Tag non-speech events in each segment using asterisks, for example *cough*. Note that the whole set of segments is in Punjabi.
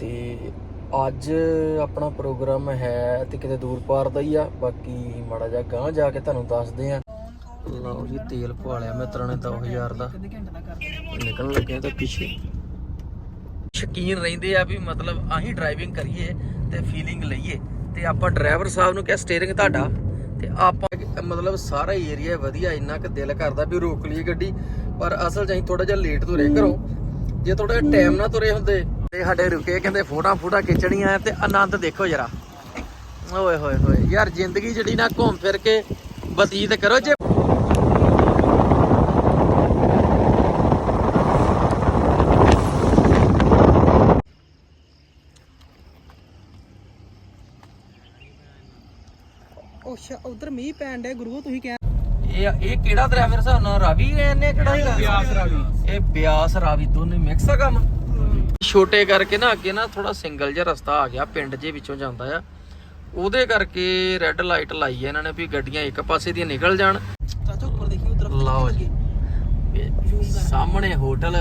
ਤੇ ਅੱਜ ਆਪਣਾ ਪ੍ਰੋਗਰਾਮ ਹੈ ਤੇ ਕਿਤੇ ਦੂਰ ਪਾਰ ਦਾ ਹੀ ਆ ਬਾਕੀ ਮਾੜਾ ਜਿਹਾ ਗਾਂ ਜਾ ਕੇ ਤੁਹਾਨੂੰ ਦੱਸਦੇ ਆ। ਲਓ ਜੀ ਤੇਲ ਪਵਾ ਲਿਆ ਮਿੱਤਰਾਂ ਨੇ 10000 ਦਾ। ਨਿਕਲਣ ਲੱਗੇ ਤਾਂ ਪਿੱਛੇ। ਸ਼ਕੀਨ ਰਹਿੰਦੇ ਆ ਵੀ ਮਤਲਬ ਆਹੀ ਡਰਾਈਵਿੰਗ ਕਰੀਏ ਤੇ ਫੀਲਿੰਗ ਲਈਏ। ਤੇ ਆਪਾਂ ਡਰਾਈਵਰ ਸਾਹਿਬ ਨੂੰ ਕਿਹਾ ਸਟੀਅਰਿੰਗ ਤੁਹਾਡਾ। ਤੇ ਆਪਾਂ ਮਤਲਬ ਸਾਰਾ ਏਰੀਆ ਵਧੀਆ ਇੰਨਾ ਕਿ ਦਿਲ ਕਰਦਾ ਵੀ ਰੋਕ ਲਈਏ ਗੱਡੀ। ਪਰ ਅਸਲ 'ਚ ਅਸੀਂ ਥੋੜਾ ਜਿਹਾ ਲੇਟ ਤੁਰੇ ਘਰੋਂ। ਜੇ ਥੋੜਾ ਟਾਈਮ ਨਾਲ ਤੁਰੇ ਹੁੰਦੇ ਤੇ ਸਾਡੇ ਰੁਕੇ ਕਹਿੰਦੇ ਫੋਟਾ ਫੋਟਾ ਖਿੱਚਣੀਆਂ ਆ ਤੇ ਆਨੰਦ ਦੇਖੋ ਜਰਾ। ਓਏ ਹੋਏ ਹੋਏ ਯਾਰ ਜ਼ਿੰਦਗੀ ਜਿਹੜੀ ਨਾ ਘੁੰਮ ਫਿਰ ਕੇ ਬਤੀਤ ਕਰੋ ਜੇ। ਅੱਛਾ ਉਧਰ ਮੀਂਹ ਪੈਣ ਡਿਆ ਗੁਰੂ ਤੁਸੀਂ ਕਹਿ ਇਹ ਇਹ ਕਿਹੜਾ ਡਰਾਈਵਰ ਹਿਸਾਬ ਨਾਲ ਰਾਵੀ ਇਹਨੇ ਕਿਹੜਾ ਹੈਗਾ? ਬਿਆਸ ਰਾਵੀ। ਇਹ ਬਿਆਸ ਰਾਵੀ ਦੋਨੇ ਮਿਕਸ ਆ ਕੰਮ। ਛੋਟੇ ਕਰਕੇ ਨਾ ਅੱਗੇ ਨਾ ਥੋੜਾ ਸਿੰਗਲ ਜਿਹਾ ਰਸਤਾ ਆ ਗਿਆ ਪਿੰਡ ਜੇ ਵਿੱਚੋਂ ਜਾਂਦਾ ਆ। ਉਹਦੇ ਕਰਕੇ ਰੈੱਡ ਲਾਈਟ ਲਾਈ ਹੈ ਇਹਨਾਂ ਨੇ ਵੀ ਗੱਡੀਆਂ ਇੱਕ ਪਾਸੇ ਦੀਆਂ ਨਿਕਲ ਜਾਣ। ਚਾਚਾ ਉੱਪਰ ਦੇਖੀ ਉਧਰ ਲਓ ਜੀ। ਸਾਹਮਣੇ ਹੋਟਲ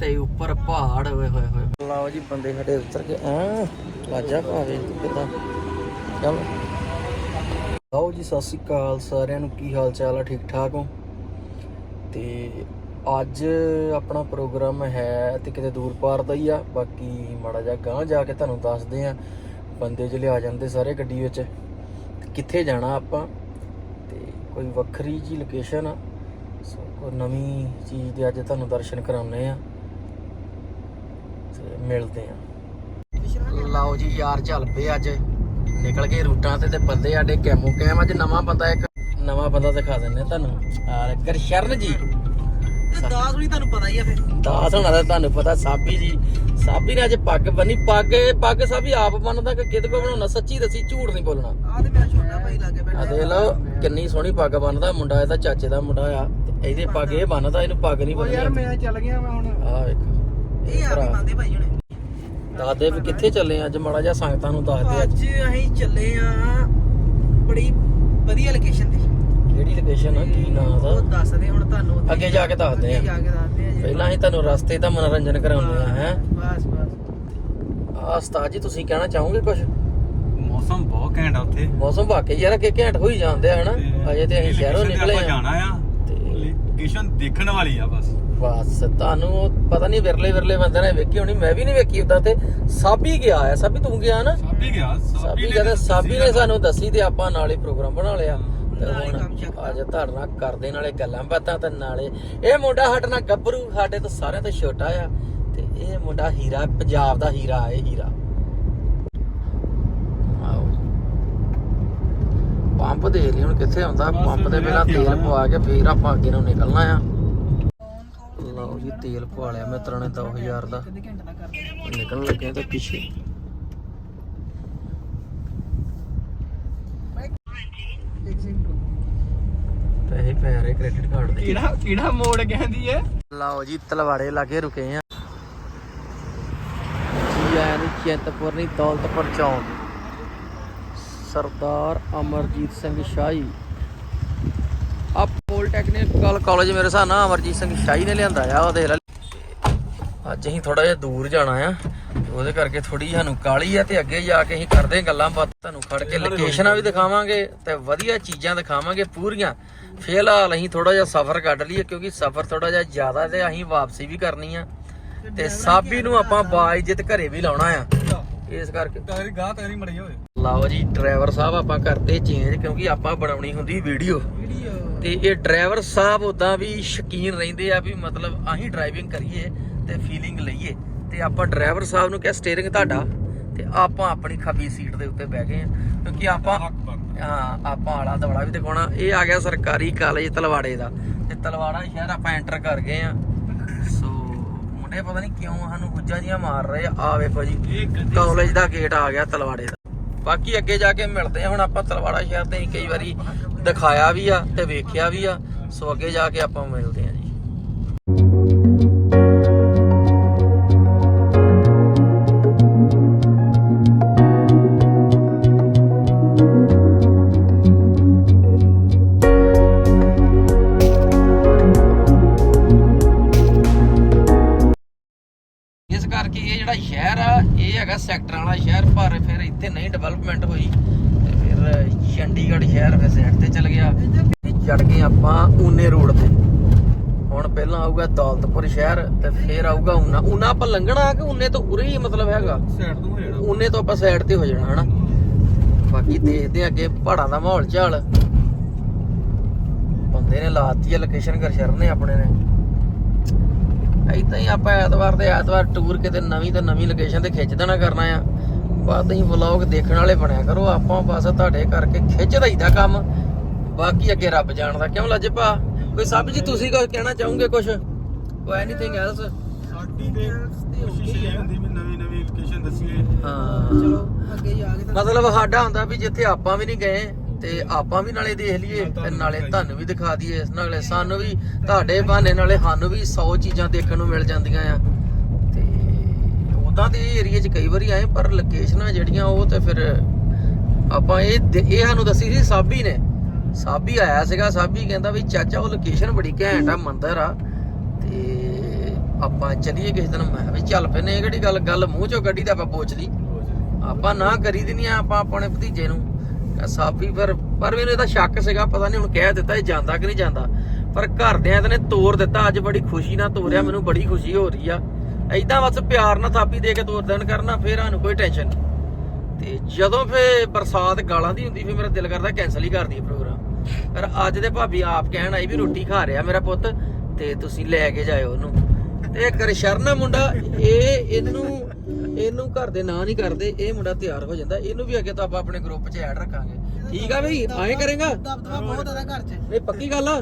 ਤੇ ਉੱਪਰ ਪਹਾੜ ਹੋਏ ਹੋਏ ਹੋਏ। ਲਓ ਜੀ ਬੰਦੇ ਸਾਡੇ ਉਤਰ ਕੇ ਆ ਲਾਜਾ ਭਾਵੇ ਕਿਦਾਂ। ਚਲੋ। ਲਓ ਜੀ ਸਤਿ ਸ਼੍ਰੀ ਅਕਾਲ ਸਾਰਿਆਂ ਨੂੰ। ਕੀ ਹਾਲ ਚਾਲ ਆ? ਠੀਕ ਠਾਕ ਹੋ? ਤੇ ਅੱਜ ਆਪਣਾ ਪ੍ਰੋਗਰਾਮ ਹੈ ਤੇ ਕਿਤੇ ਦੂਰ ਪਾਰ ਦਾ ਹੀ ਆ। ਬਾਕੀ ਮਾੜਾ ਜਿਹਾ ਗਾਂ ਜਾ ਕੇ ਤੁਹਾਨੂੰ ਦੱਸਦੇ ਆ। ਬੰਦੇ ਚ ਲਿਆ ਜਾਂਦੇ ਸਾਰੇ ਗੱਡੀ ਵਿੱਚ, ਕਿੱਥੇ ਜਾਣਾ ਆਪਾਂ ਤੇ ਕੋਈ ਵੱਖਰੀ ਜੀ ਲੋਕੇਸ਼ਨ ਆ। ਸੋ ਕੋਈ ਨਵੀਂ ਚੀਜ਼ ਦੇ ਅੱਜ ਤੁਹਾਨੂੰ ਦਰਸ਼ਨ ਕਰਾਉਣੇ ਆ ਤੇ ਮਿਲਦੇ ਆ। ਲਓ ਜੀ, ਯਾਰ ਚੱਲ ਪਏ ਅੱਜ। ਨਿਕਲ ਗਏ ਰੂਟਾਂ ਤੇ ਤੇ ਬੰਦੇ ਸਾਡੇ ਕੈਮੋ ਕੈਮ ਅੱਜ ਨਵਾਂ ਬੰਦਾ ਇੱਕ ਨਵਾਂ ਬੰਦਾ ਦਿਖਾ ਦਿੰਦੇ ਆ ਤੁਹਾਨੂੰ। ਆ, ਗਰਸ਼ਰਨ ਜੀ। ਦਾਸ ਵੀ ਤੁਹਾਨੂੰ ਪਤਾ ਹੀ ਆ ਫਿਰ। ਦਾਸ ਹੋਣਾ ਦਾ ਤੁਹਾਨੂੰ ਪਤਾ ਸਾਬੀ ਜੀ ਸਾਬੀ ਨੇ ਅੱਜ ਪੱਗ ਬੰਨੀ ਪੱਗ ਪੱਗ ਸਾਬੀ ਆਪ ਬੰਨਦਾ ਕਿ ਕਿਹਦੇ ਕੋ ਬਣਾਉਣਾ ਸੱਚੀ ਦੱਸੀ ਝੂਠ ਨਹੀਂ ਬੋਲਣਾ। ਆਹ ਤੇ ਮੇਰਾ ਛੋਟਾ ਭਾਈ ਲਾਗੇ ਆ ਬੈਠਾ ਦੇਖ ਲਓ ਕਿੰਨੀ ਸੋਹਣੀ ਪੱਗ ਬੰਨਦਾ ਮੁੰਡਾ ਇਹਦਾ ਚਾਚੇ ਦਾ ਮੁੰਡਾ ਆ। ਤੇ ਇਹਦੇ ਪੱਗ ਇਹ ਬੰਨਦਾ ਇਹਨੂੰ ਪੱਗ ਨਹੀਂ ਉਹ ਯਾਰ ਮੈਂ ਚੱਲ ਗਿਆ ਮੈਂ ਹੁਣ। ਆ ਵੇਖੋ। ਇਹ ਆ ਵੀ ਮੰਨਦੇ ਭਾਈ ਹੁਣੇ। ਦੱਸਦੇ ਵੀ ਕਿੱਥੇ ਚੱਲੇ ਆ ਅੱਜ ਮਾੜਾ ਜਿਹਾ ਸੰਗਤਾਂ ਨੂੰ ਦੱਸਦੇ ਅੱਜ। ਅਸੀਂ ਚੱਲੇ ਆ ਬੜੀ ਵਧੀਆ ਲੋਕੇਸ਼ਨ ਤੇ। ਕਿਹੜੀ ਲੋਕੇਸ਼ਨ ਆ ਕੀ ਨਾਂ ਉਹ ਦਾ ਦੱਸਦੇ ਹੁਣ ਤੁਹਾਨੂੰ ਉੱਥੇ ਅੱਗੇ ਜਾ ਕੇ ਦੱਸਦੇ ਆ। ਅੱਗੇ ਜਾ ਕੇ ਦੱਸਦੇ ਆ ਜੀ। ਪਹਿਲਾਂ ਅਸੀਂ ਤੁਹਾਨੂੰ ਰਸਤੇ ਦਾ ਮਨੋਰੰਜਨ ਕਰਾਉਂਦੇ ਆ ਹੈ? ਬਸ ਬਸ। ਆ ਉਸਤਾਦ ਜੀ ਤੁਸੀਂ ਕਹਿਣਾ ਚਾਹੋਗੇ ਕੁਝ ਮੌਸਮ ਬਹੁਤ ਘੈਂਟ ਆ ਉੱਥੇ। ਮੌਸਮ ਵਾਕਈ ਯਾਰ ਅੱਗੇ ਘੈਂਟ ਹੋਈ ਜਾਂਦੇ ਆ ਹਨਾ? ਅਜੇ ਤੇ ਅਸੀਂ ਸ਼ਹਿਰੋਂ location ਤੇ ਨਿਕਲੇ ਆਪਾਂ ਆ। ਜਾਣਾ ਆ। ਤੇ ਲੋਕੇਸ਼ਨ ਦੇਖਣ ਵਾਲੀ ਆ ਬਸ। ਬਸ ਤੁਹਾਨੂੰ ਉਹ ਪਤਾ ਨਹੀਂ ਵਿਰਲੇ ਵਿਰਲੇ ਬੰਦੇ ਨੇ ਵੇਖੀ ਹੋਣੀ ਮੈਂ ਵੀ ਨਹੀਂ ਵੇਖੀ ਉਦਾਂ ਤੇ ਸਾਬੀ ਗਿਆ ਆ ਸਾਬੀ ਤੂੰ ਗਿਆ ਨਾ? ਸਾਬੀ ਗਿਆ ਸਾਬੀ ਨੇ ਕਹਿੰਦਾ ਸਾਬੀ ਨੇ। ਸਾਨੂੰ ਦੱਸੀ ਤੇ ਆਪਾਂ ਨਾਲੇ ਪ੍ਰੋਗਰਾਮ ਬਣਾ ਲਿਆ। ਤੇ ਨਾਲੇ ਹੁਣ ਕੰਮ ਚੱਕ ਅੱਜ ਤੁਹਾਡੇ ਨਾਲ ਕਰਦੇ ਨਾਲੇ ਗੱਲਾਂ ਬਾਤਾਂ ਤੇ ਨਾਲੇ ਇਹ ਮੁੰਡਾ ਸਾਡੇ ਨਾਲ ਗੱਭਰੂ ਸਾਡੇ ਤੋਂ ਸਾਰਿਆਂ ਤੋਂ ਛੋਟਾ ਆ ਤੇ ਇਹ ਮੁੰਡਾ ਹੀਰਾ ਪੰਜਾਬ ਦਾ ਹੀਰਾ ਇਹ ਹੀਰਾ। ਆਓ। ਪੰਪ ਦੇ ਲਈ ਹੁਣ ਕਿੱਥੇ ਆਉਂਦਾ? ਬਸ ਪੰਪ ਦੇ ਬਿਨਾਂ ਮੇਰਾ ਤੇਲ ਪਵਾ ਕੇ ਫੇਰ ਆਪਾਂ ਅੱਗੇ ਨੂੰ ਨਿਕਲਣਾ ਆ। ਲਓ ਜੀ ਤੇਲ ਪਵਾ ਲਿਆ ਮਿੱਤਰਾਂ ਨੇ 10000 ਦਾ। ਨਿਕਲਣ ਲੱਗੇ ਤਾਂ ਪਿੱਛੇ ਇੱਕ ਸੈਕਿੰਡ ਪੈਸੇ ਪੈ ਰਹੇ ਕ੍ਰੈਡਿਟ ਕਾਰਡ ਦੇ। ਕਿਹੜਾ ਕਿਹੜਾ ਮੋੜ ਕਹਿੰਦੀ ਹੈ ਲਓ ਜੀ ਤਲਵਾੜੇ ਲਾਗੇ ਰੁਕੇ ਆ। ਜੀ ਆਇਆਂ ਨੂੰ ਚਿੰਤਪੁਰਨੀ ਦੌਲਤਪੁਰ ਚੌਂਕ ਸਰਦਾਰ ਅਮਰਜੀਤ ਸਿੰਘ ਸ਼ਾਹੀ। ਆ ਪੋਲੀਟੈਕਨਿਕਲ ਕਾਲਜ ਮੇਰੇ ਹਿਸਾਬ ਨਾਲ? ਅਮਰਜੀਤ ਸਿੰਘ ਸ਼ਾਹੀ ਨੇ ਲਿਆਂਦਾ ਆ ਉਹ ਦੇਖ ਲੈ। ਅੱਜ ਅਸੀਂ ਥੋੜਾ ਜਿਹਾ ਦੂਰ ਜਾਣਾ ਆ ਉਹਦੇ ਕਰਕੇ ਥੋੜੀ ਸਾਨੂੰ ਕਾਲੀ ਆ ਤੇ ਅੱਗੇ ਜਾ ਕੇ ਅਸੀਂ ਕਰਦੇ ਗੱਲਾਂ ਬਾਤਾਂ ਤੁਹਾਨੂੰ ਖੜ ਕੇ ਲੋਕੇਸ਼ਨਾਂ ਵੀ ਦਿਖਾਵਾਂਗੇ ਤੇ ਵਧੀਆ ਚੀਜ਼ਾਂ ਦਿਖਾਵਾਂਗੇ ਪੂਰੀਆਂ। ਫਿਲਹਾਲ ਅਸੀਂ ਥੋੜਾ ਜਿਹਾ ਸਫ਼ਰ ਕੱਢ ਲਈਏ ਕਿਉਂਕਿ ਸਫ਼ਰ ਥੋੜਾ ਜਿਹਾ ਜ਼ਿਆਦਾ ਤੇ ਅਸੀਂ ਵਾਪਸੀ ਵੀ ਕਰਨੀ ਆ। ਤੇ ਸਾਬੀ ਨੂੰ ਆਪਾਂ ਬਾਇਜ਼ਤ ਘਰੇ ਵੀ ਲਾਉਣਾ ਆ। ਇਸ ਕਰਕੇ ਤਾਰੀ ਗਾਹ ਤਾਰੀ ਮੜੀ ਹੋਏ। ਲਓ ਜੀ ਡਰਾਈਵਰ ਸਾਹਿਬ ਆਪਾਂ ਕਰਤੇ ਚੇਂਜ ਕਿਉਂਕਿ ਆਪਾਂ ਬਣਾਉਣੀ ਹੁੰਦੀ ਵੀਡੀਓ ਵੀਡੀਓ। ਤੇ ਇਹ ਡਰਾਈਵਰ ਸਾਹਿਬ ਉਦਾਂ ਵੀ ਸ਼ਕੀਨ ਰਹਿੰਦੇ ਆ ਵੀ ਮਤਲਬ ਅਸੀਂ ਡਰਾਈਵਿੰਗ ਕਰੀਏ ਤੇ ਫੀਲਿੰਗ ਲਈਏ। ਤੇ ਆਪਾਂ ਡਰਾਈਵਰ ਸਾਹਿਬ ਨੂੰ ਕਿਹਾ ਸਟੀਅਰਿੰਗ ਤੁਹਾਡਾ। ਤੇ ਆਪਾਂ ਆਪਣੀ ਖੱਬੀ ਸੀਟ ਦੇ ਉੱਤੇ ਬਹਿ ਗਏ ਆ ਕਿਉਂਕਿ ਆਪਾਂ ਹਾਂ ਆਪਾਂ ਆਲਾ ਦਵਾੜਾ ਵੀ ਦਿਖਾਉਣਾ। ਇਹ ਆ ਗਿਆ ਸਰਕਾਰੀ ਕਾਲਜ ਤਲਵਾੜੇ ਦਾ। ਤੇ ਤਲਵਾੜਾ ਸ਼ਹਿਰ ਆਪਾਂ ਐਂਟਰ ਕਰ ਗਏ ਆ। ਸੋ ਮੁੰਡੇ ਪਤਾ ਨਹੀਂ ਕਿਉਂ ਸਾਨੂੰ ਹੁੱਜਾਂ ਜੀਆਂ ਮਾਰ ਰਹੇ ਆ। ਆ ਵੇਖੋ ਜੀ ਕਾਲਜ ਦਾ ਗੇਟ ਆ ਗਿਆ ਤਲਵਾੜੇ ਦਾ। ਬਾਕੀ ਅੱਗੇ ਜਾ ਕੇ ਮਿਲਦੇ ਆ। ਹੁਣ ਆਪਾਂ ਤਲਵਾੜਾ ਸ਼ਹਿਰ ਤੇ ਕਈ ਵਾਰੀ ਦਿਖਾਇਆ ਵੀ ਆ ਤੇ ਵੇਖਿਆ ਵੀ ਆ। ਸੋ ਅੱਗੇ ਜਾ ਕੇ ਆਪਾਂ ਮਿਲਦੇ ਆ। ਇੱਥੇ ਨਹੀਂ ਡਿਵੈਲਪਮੈਂਟ ਹੋਈ ਤੇ ਫਿਰ ਚੰਡੀਗੜ੍ਹ ਸ਼ਹਿਰ ਫਿਰ ਸਾਈਡ ਤੇ ਚਲ ਗਿਆ। ਚੜ ਗਏ ਆਪਾਂ ਊਨੇ ਰੋਡ ਤੇ। ਹੁਣ ਪਹਿਲਾਂ ਆਊਗਾ ਦੌਲਤਪੁਰ ਸ਼ਹਿਰ ਤੇ ਫਿਰ ਆਊਗਾ ਊਨਾ। ਊਨਾ ਆਪਾਂ ਲੰਘਣਾ ਕਿ ਊਨੇ ਤੋਂ ਉਰੇ ਹੀ ਮਤਲਬ ਹੈਗਾ? ਸਾਈਡ ਤੋਂ ਹੋ ਜਾਣਾ। ਊਨੇ ਤੋਂ ਆਪਾਂ ਸਾਈਡ ਤੇ ਹੋ ਜਾਣਾ ਹਨਾ? ਬਾਕੀ ਦੇਖਦੇ ਅੱਗੇ ਪਹਾੜਾਂ ਦਾ ਮਾਹੌਲ ਚਾਲ। ਬੰਦੇ ਨੇ ਲਾਤੀ ਆ ਲੋਕੇਸ਼ਨ ਗਰਸ਼ਰਨ ਨੇ ਆਪਣੇ ਨੇ। ਏਦਾਂ ਹੀ ਆਪਾਂ ਐਤਵਾਰ ਦੇ ਐਤਵਾਰ ਟੂਰ ਕਿਤੇ ਨਵੀਂ ਤੋਂ ਨਵੀਂ ਲੋਕੇਸ਼ਨ ਤੇ ਖਿੱਚ ਦੇਣਾ ਕਰਨਾ ਆ। ਬਸ ਤੁਸੀਂ ਵਲੌਗ ਦੇਖਣ ਵਾਲੇ ਬਣਿਆ ਕਰੋ ਆਪਾਂ ਬਸ ਤੁਹਾਡੇ ਕਰਕੇ ਖਿੱਚ ਦਈਦਾ ਕੰਮ। ਬਾਕੀ ਅੱਗੇ ਰੱਬ ਜਾਣਦਾ ਕਿਉਂ ਲੱਜ ਭਾ ਕੋਈ ਸਭ ਜੀ ਤੁਸੀਂ ਕੁਝ ਕਹਿਣਾ ਚਾਹੋਗੇ ਕੁਝ ਕੋਈ ਐਨੀਥਿੰਗ ਐਲਸ ਸਾਡੀ ਤੇ ਕੋਸ਼ਿਸ਼ ਇਹ ਹੁੰਦੀ ਵੀ ਨਵੀਂ ਨਵੀਂ ਲੋਕੇਸ਼ਨ ਦੱਸੀਏ। ਹਾਂ। ਚਲੋ ਅੱਗੇ ਜਾ ਕੇ ਤਾਂ ਮਤਲਬ ਸਾਡਾ ਹੁੰਦਾ ਵੀ ਜਿੱਥੇ ਆਪਾਂ ਵੀ ਨਹੀਂ ਗਏ ਤੇ ਆਪਾਂ ਵੀ ਨਾਲੇ ਦੇਖ ਲਈਏ ਤੇ ਨਾਲੇ ਤੁਹਾਨੂੰ ਵੀ ਦਿਖਾ ਦਈਏ ਨਾਲੇ ਸਾਨੂੰ ਵੀ ਤੁਹਾਡੇ ਬਹਾਨੇ ਨਾਲੇ ਸਾਨੂੰ ਵੀ 100 ਚੀਜ਼ਾਂ ਦੇਖਣ ਨੂੰ ਮਿਲ ਜਾਂਦੀਆਂ ਆ। ਉਦਾਂ ਤੇ ਏਰੀਆ 'ਚ ਕਈ ਵਾਰੀ ਆਏ, ਪਰ ਲੋਕੇਸ਼ਨਾਂ ਜਿਹੜੀਆਂ ਉਹ ਤੇ ਫਿਰ ਆਪਾਂ ਇਹ ਇਹ ਸਾਨੂੰ ਦੱਸੀ ਸੀ ਸਾਬੀ ਨੇ। ਸਾਬੀ ਆਇਆ ਸੀਗਾ, ਸਾਬੀ ਕਹਿੰਦਾ ਵੀ ਚਾਚਾ, ਉਹ ਲੋਕੇਸ਼ਨ ਬੜੀ ਘੈਂਟ ਆ, ਮੰਦਿਰ ਆ। ਤੇ ਆਪਾਂ ਚੱਲੀਏ ਕਿਸੇ ਦਿਨ। ਮੈਂ ਵੀ ਚੱਲ ਪੈਨੇ ਇਹ ਕਿਹੜੀ ਗੱਲ ਗੱਲ ਮੂੰਹ ਚੋਂ ਗੱਡੀ ਤਾਂ ਆਪਾਂ ਪੁੱਛ ਲਈ। ਆਪਾਂ ਨਾ ਕਰੀ ਦੀ ਆ ਆਪਾਂ ਆਪਣੇ ਭਤੀਜੇ ਨੂੰ। ਸਾਬੀ ਪਰ ਪਰ ਮੈਨੂੰ ਇਹਦਾ ਸ਼ੱਕ ਸੀਗਾ, ਪਤਾ ਨਹੀਂ ਹੁਣ ਕਹਿ ਦਿੱਤਾ ਇਹ ਜਾਂਦਾ ਕਿ ਨਹੀਂ ਜਾਂਦਾ। ਪਰ ਘਰਦਿਆਂ ਨੇ ਤੋਰ ਦਿੱਤਾ, ਅੱਜ ਬੜੀ ਖੁਸ਼ੀ ਨਾਲ ਤੋਰਿਆ, ਮੈਨੂੰ ਬੜੀ ਖੁਸ਼ੀ ਹੋ ਰਹੀ ਆ। ਐਦਾਂ ਬਸ ਪਿਆਰ ਨਾਲ ਥਾਪੀ ਦੇ ਕੇ ਤੋਰ ਦੇਣ ਕਰਨਾ ਫੇਰ ਸਾਨੂੰ ਕੋਈ ਟੈਨਸ਼ਨ ਨਹੀਂ। ਤੇ ਜਦੋਂ ਫੇ ਬਰਸਾਤ ਗਾਲਾਂ ਦੀ ਹੁੰਦੀ ਫੇ ਮੇਰਾ ਦਿਲ ਕਰਦਾ ਕੈਨਸਲ ਹੀ ਕਰ ਦਈਏ ਪ੍ਰੋਗਰਾਮ ਪਰ ਅੱਜ ਦੇ ਭਾਬੀ ਆਪ ਕਹਿਣ ਆਈ ਵੀ ਰੋਟੀ ਖਾ ਰਿਹਾ ਮੇਰਾ ਪੁੱਤ ਤੇ ਤੁਸੀਂ ਲੈ ਕੇ ਜਾਇਓ ਉਹਨੂੰ। ਤੇ ਇਹ ਕਰਸ਼ਰਨ ਮੁੰਡਾ ਇਹ ਇਹਨੂੰ ਇਹਨੂੰ ਘਰ ਦੇ ਨਾਂ ਨਹੀਂ ਕਰਦੇ ਇਹ ਮੁੰਡਾ ਤਿਆਰ ਹੋ ਜਾਂਦਾ ਇਹਨੂੰ ਵੀ ਅੱਗੇ ਤੋਂ ਆਪਾਂ ਆਪਣੇ ਗਰੁੱਪ 'ਚ ਐਡ ਰੱਖਾਂਗੇ। ਠੀਕ ਆ ਬਈ? ਆਏ ਕਰੇਗਾ? ਦਬਦਬਾ ਬਹੁਤ ਆਦਾ ਘਰ 'ਚ। ਨਹੀਂ ਪੱਕੀ ਗੱਲ ਆ?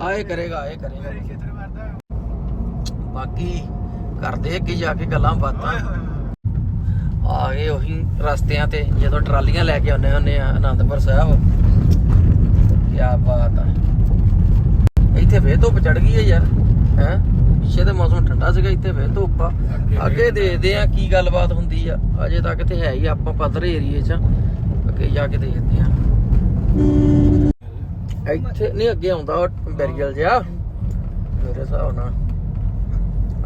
ਆਏ ਕਰੇਗਾ ਆਏ ਕਰੇਗਾ। ਬਾਕੀ ਕਰਦੇ ਅੱਗੇ ਜਾ ਕੇ ਗੱਲਾਂ ਬਾਤਾਂ। ਆ ਗਏ ਉਹੀ ਰਸਤਿਆਂ ਤੇ ਜਦੋਂ ਟਰਾਲੀਆਂ ਲੈ ਕੇ ਆਉਂਦੇ ਹੁੰਦੇ ਆ ਆਨੰਦਪੁਰ ਸਾਹਿਬ। ਕੀ ਬਾਤ ਆ। ਇੱਥੇ ਵੇ ਧੁੱਪ ਚੜ ਗਈ ਹੈ ਯਾਰ ਹੈ? ਪਿੱਛੇ ਤੇ ਮੌਸਮ ਠੰਡਾ ਸੀਗਾ ਇੱਥੇ ਵੇ ਧੁੱਪ ਆ। ਅੱਗੇ ਦੇਖਦੇ ਆ ਕੀ ਗੱਲਬਾਤ ਹੁੰਦੀ ਆ। ਅਜੇ ਤੱਕ ਤੇ ਹੈ ਹੀ ਆਪਾਂ ਪੱਧਰ ਏਰੀਏ 'ਚ ਅੱਗੇ ਜਾ ਕੇ ਦੇਖਦੇ ਆ। ਇੱਥੇ ਨਹੀਂ ਅੱਗੇ ਆਉਂਦਾ ਬੈਰੀਅਲ ਜਿਹਾ। ਮੇਰੇ ਹਿਸਾਬ ਨਾਲ।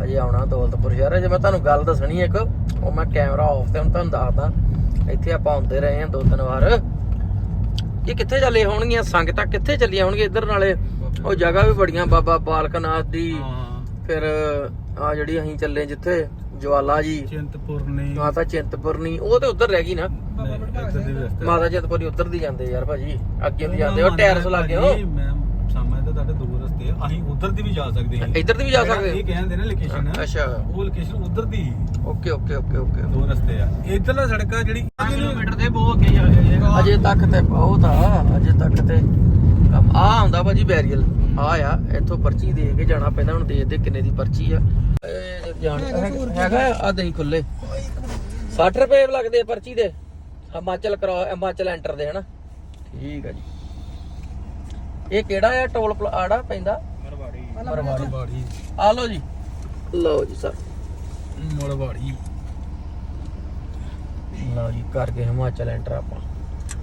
ਅਜੇ ਆਉਣਾ ਦੌਲਤਪੁਰ ਸ਼ਹਿਰ। ਜੇ ਮੈਂ ਤੁਹਾਨੂੰ ਗੱਲ ਦੱਸਣੀ ਇੱਕ ਉਹ ਮੈਂ ਕੈਮਰਾ ਆਫ ਤੇ ਹੁਣ ਤੁਹਾਨੂੰ ਦੱਸਦਾ। ਇੱਥੇ ਆਪਾਂ ਆਉਂਦੇ ਰਹੇ ਹਾਂ ਦੋ ਤਿੰਨ ਵਾਰ। ਇਹ ਕਿੱਥੇ ਚੱਲੇ ਹੋਣਗੀਆਂ? ਸੰਗਤਾਂ ਕਿੱਥੇ ਚੱਲੀਆਂ ਹੋਣਗੀਆਂ ਇੱਧਰ ਨਾਲੇ? ਉਹ ਜਗ੍ਹਾ ਵੀ ਬੜੀਆਂ ਬਾਬਾ ਬਾਲਕਨਾਥ ਦੀ। ਫਿਰ ਆ ਜਿਹੜੀ ਅਸੀਂ ਚੱਲੇ ਜਿੱਥੇ? ਜਵਾਲਾ ਜੀ। ਚਿੰਤਪੁਰਨੀ ਮਾਤਾ ਚਿੰਤਪੁਰਨੀ ਉਹ ਤੇ ਉੱਧਰ ਰਹਿ ਗਈ ਨਾ। ਮਾਤਾ ਚਿੰਤਪੁਰਨੀ ਉੱਧਰ ਦੀ ਜਾਂਦੇ ਯਾਰ ਭਾਜੀ। ਅੱਗੇ ਦੀ ਜਾਂਦੇ। ਉਹ ਟੈਰਸ ਲੱਗੇ ਉਹ। ਦੋ ਰਸਤੇ ਆ ਅਸੀਂ ਉਧਰ ਦੀ ਵੀ ਜਾ ਸਕਦੇ ਹਾਂ। ਇੱਧਰ ਦੀ ਵੀ ਜਾ ਸਕਦੇ ਇਹ ਕਹਿੰਦੇ ਨੇ ਲੋਕੇਸ਼ਨ ਅੱਛਾ। ਉਹ ਲੋਕੇਸ਼ਨ ਉਧਰ ਦੀ। Okay okay okay okay. ਦੋ ਰਸਤੇ ਆ। ਇਧਰਲਾ ਸੜਕ ਆ ਜਿਹੜੀ ਕਿਲੋਮੀਟਰ ਦੇ ਬਹੁਤ ਅੱਗੇ ਜਾ ਗਏ ਅਜੇ ਤੱਕ ਤੇ ਬਹੁਤ ਆ ਅਜੇ ਤੱਕ ਤੇ ਕੰਮ। ਆ ਆਉਂਦਾ ਭਾਜੀ ਬੈਰੀਅਲ ਆ ਆ ਇੱਥੋਂ ਪਰਚੀ ਦੇ ਕੇ ਜਾਣਾ ਪੈਂਦਾ ਹੁਣ ਦੇਖਦੇ ਕਿੰਨੇ ਦੀ ਪਰਚੀ ਆ। ਇਹ ਜਾਣ ਹੈਗਾ ਆ ਦੇਈ ਖੁੱਲੇ। 60 ਰੁਪਏ ਲੱਗਦੇ ਆ ਪਰਚੀ ਦੇ। ਹਿਮਾਚਲ ਕਰਾ ਹਿਮਾਚਲ ਐਂਟਰ ਦੇ ਹਨਾ? ਠੀਕ ਆ ਜੀ। ਇਹ ਕਿਹੜਾ ਆ? ਟੋਲ ਪਲਾੜਾ ਪੈਂਦਾ? ਮਰਵਾੜੀ ਬਾੜੀ ਆ ਲਓ ਜੀ। ਲਓ ਜੀ ਸਰ। ਮੋੜਵਾੜੀ ਲਓ ਜੀ ਕਰਕੇ ਹਿਮਾਚਲ ਐਂਟਰ ਆਪਾਂ।